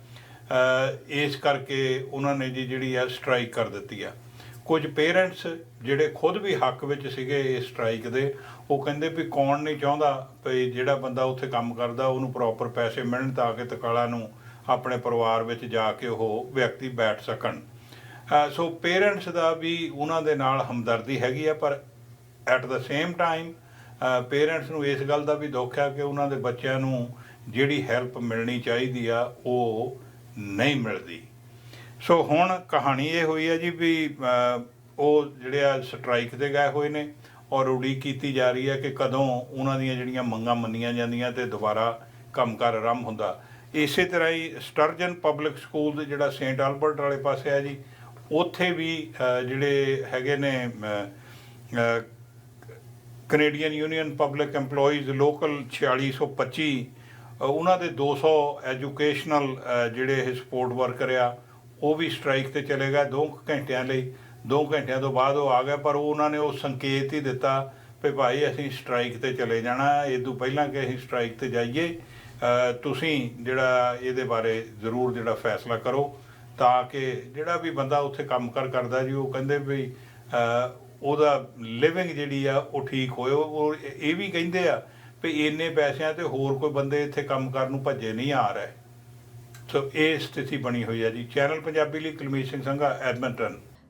ਇਸ ਕਰਕੇ ਉਹਨਾਂ ਨੇ ਜੀ ਜਿਹੜੀ ਆ ਸਟ੍ਰਾਈਕ ਕਰ ਦਿੱਤੀ ਆ। ਕੁਝ ਪੇਰੈਂਟਸ ਜਿਹੜੇ ਖੁਦ ਵੀ ਹੱਕ ਵਿੱਚ ਸੀਗੇ ਇਸ ਸਟ੍ਰਾਈਕ ਦੇ ਉਹ ਕਹਿੰਦੇ ਵੀ ਕੌਣ ਨਹੀਂ ਚਾਹੁੰਦਾ ਵੀ ਜਿਹੜਾ ਬੰਦਾ ਉੱਥੇ ਕੰਮ ਕਰਦਾ, ਉਹਨੂੰ ਪ੍ਰੋਪਰ ਪੈਸੇ ਮਿਲਣ ਤਾਂ ਕਿ ਤਕਾਲਾ ਨੂੰ ਆਪਣੇ ਪਰਿਵਾਰ ਵਿੱਚ ਜਾ ਕੇ ਉਹ ਵਿਅਕਤੀ ਬੈਠ ਸਕਣ। ਸੋ ਪੇਰੈਂਟਸ ਦਾ ਵੀ ਉਹਨਾਂ ਦੇ ਨਾਲ ਹਮਦਰਦੀ ਹੈਗੀ ਆ, ਪਰ at the same time parents ਨੂੰ ਇਸ ਗੱਲ ਦਾ ਵੀ ਦੁੱਖ ਆ ਕਿ ਉਹਨਾਂ ਦੇ ਬੱਚਿਆਂ ਨੂੰ ਜਿਹੜੀ ਹੈਲਪ ਮਿਲਣੀ ਚਾਹੀਦੀ ਆ, ਉਹ ਨਹੀਂ ਮਿਲਦੀ। ਸੋ ਹੁਣ ਕਹਾਣੀ ਇਹ ਹੋਈ ਹੈ ਜੀ ਵੀ ਉਹ ਜਿਹੜੇ ਆ ਸਟ੍ਰਾਈਕ ਤੇ ਗਏ ਹੋਏ ਨੇ। ਔਰ ਉਡੀਕ ਕੀਤੀ ਜਾ ਰਹੀ ਹੈ ਕਿ ਕਦੋਂ ਉਹਨਾਂ ਦੀਆਂ ਜਿਹੜੀਆਂ ਮੰਗਾਂ ਮੰਨੀਆਂ ਜਾਂਦੀਆਂ ਤੇ ਦੁਬਾਰਾ ਕੰਮਕਾਰ ਆਰੰਭ ਹੁੰਦਾ। ਇਸੇ ਤਰ੍ਹਾਂ ਹੀ ਸਟਰਜਨ ਪਬਲਿਕ ਸਕੂਲ ਜਿਹੜਾ ਸੇਂਟ ਆਲਬਰਟ ਵਾਲੇ ਪਾਸੇ ਹੈ ਜੀ ਉੱਥੇ ਵੀ ਜਿਹੜੇ ਹੈਗੇ ਨੇ ਅਹ, Canadian union public EMPLOYEES local 4625 ਅ, ਉਹਨਾਂ ਦੇ 200 ਐਜੂਕੇਸ਼ਨਲ ਜਿਹੜੇ ਇਹ ਸਪੋਰਟ ਵਰਕਰ ਆ ਉਹ ਵੀ ਸਟ੍ਰਾਈਕ ਤੇ ਚਲੇਗਾ 2 ਘੰਟਿਆਂ ਲਈ। 2 ਘੰਟਿਆਂ ਤੋਂ ਬਾਅਦ ਉਹ ਆ ਗਿਆ, ਪਰ ਉਹਨਾਂ ਨੇ ਉਹ ਸੰਕੇਤ ਹੀ ਦਿੱਤਾ ਵੀ ਭਾਈ ਅਸੀਂ ਸਟ੍ਰਾਈਕ ਤੇ ਚਲੇ ਜਾਣਾ, ਇਹ ਤੋਂ ਪਹਿਲਾਂ ਕਿ ਅਸੀਂ ਸਟ੍ਰਾਈਕ ਤੇ ਜਾਈਏ ਤੁਸੀਂ ਜਿਹੜਾ ਇਹਦੇ ਬਾਰੇ ਜ਼ਰੂਰ ਜਿਹੜਾ ਫੈਸਲਾ ਕਰੋ ਤਾਂ ਕਿ ਜਿਹੜਾ ਵੀ ਬੰਦਾ ਉੱਥੇ ਕੰਮ ਕਰ ਕਰਦਾ ਜੀ, ਉਹ ਕਹਿੰਦੇ ਵੀ ਉਹਦਾ ਲਿਵਿੰਗ ਜਿਹੜੀ ਆ ਉਹ ਠੀਕ ਹੋਏ, ਉਹ ਉਹ ਇਹ ਵੀ ਕਹਿੰਦੇ ਆ ਵੀ ਇੰਨੇ ਪੈਸਿਆਂ ਤੇ ਹੋਰ ਕੋਈ ਬੰਦੇ ਇੱਥੇ ਕੰਮ ਕਰਨ ਨੂੰ ਭੱਜੇ ਨਹੀਂ ਆ ਰਹੇ। ਸੋ ਇਹ ਸਥਿਤੀ ਬਣੀ ਹੋਈ ਹੈ ਜੀ। ਚੈਨਲ ਪੰਜਾਬੀ ਲਈ ਕੁਲਮੀਤ ਸਿੰਘ ਸੰਘਾ ਐਡਮਿੰਟਨ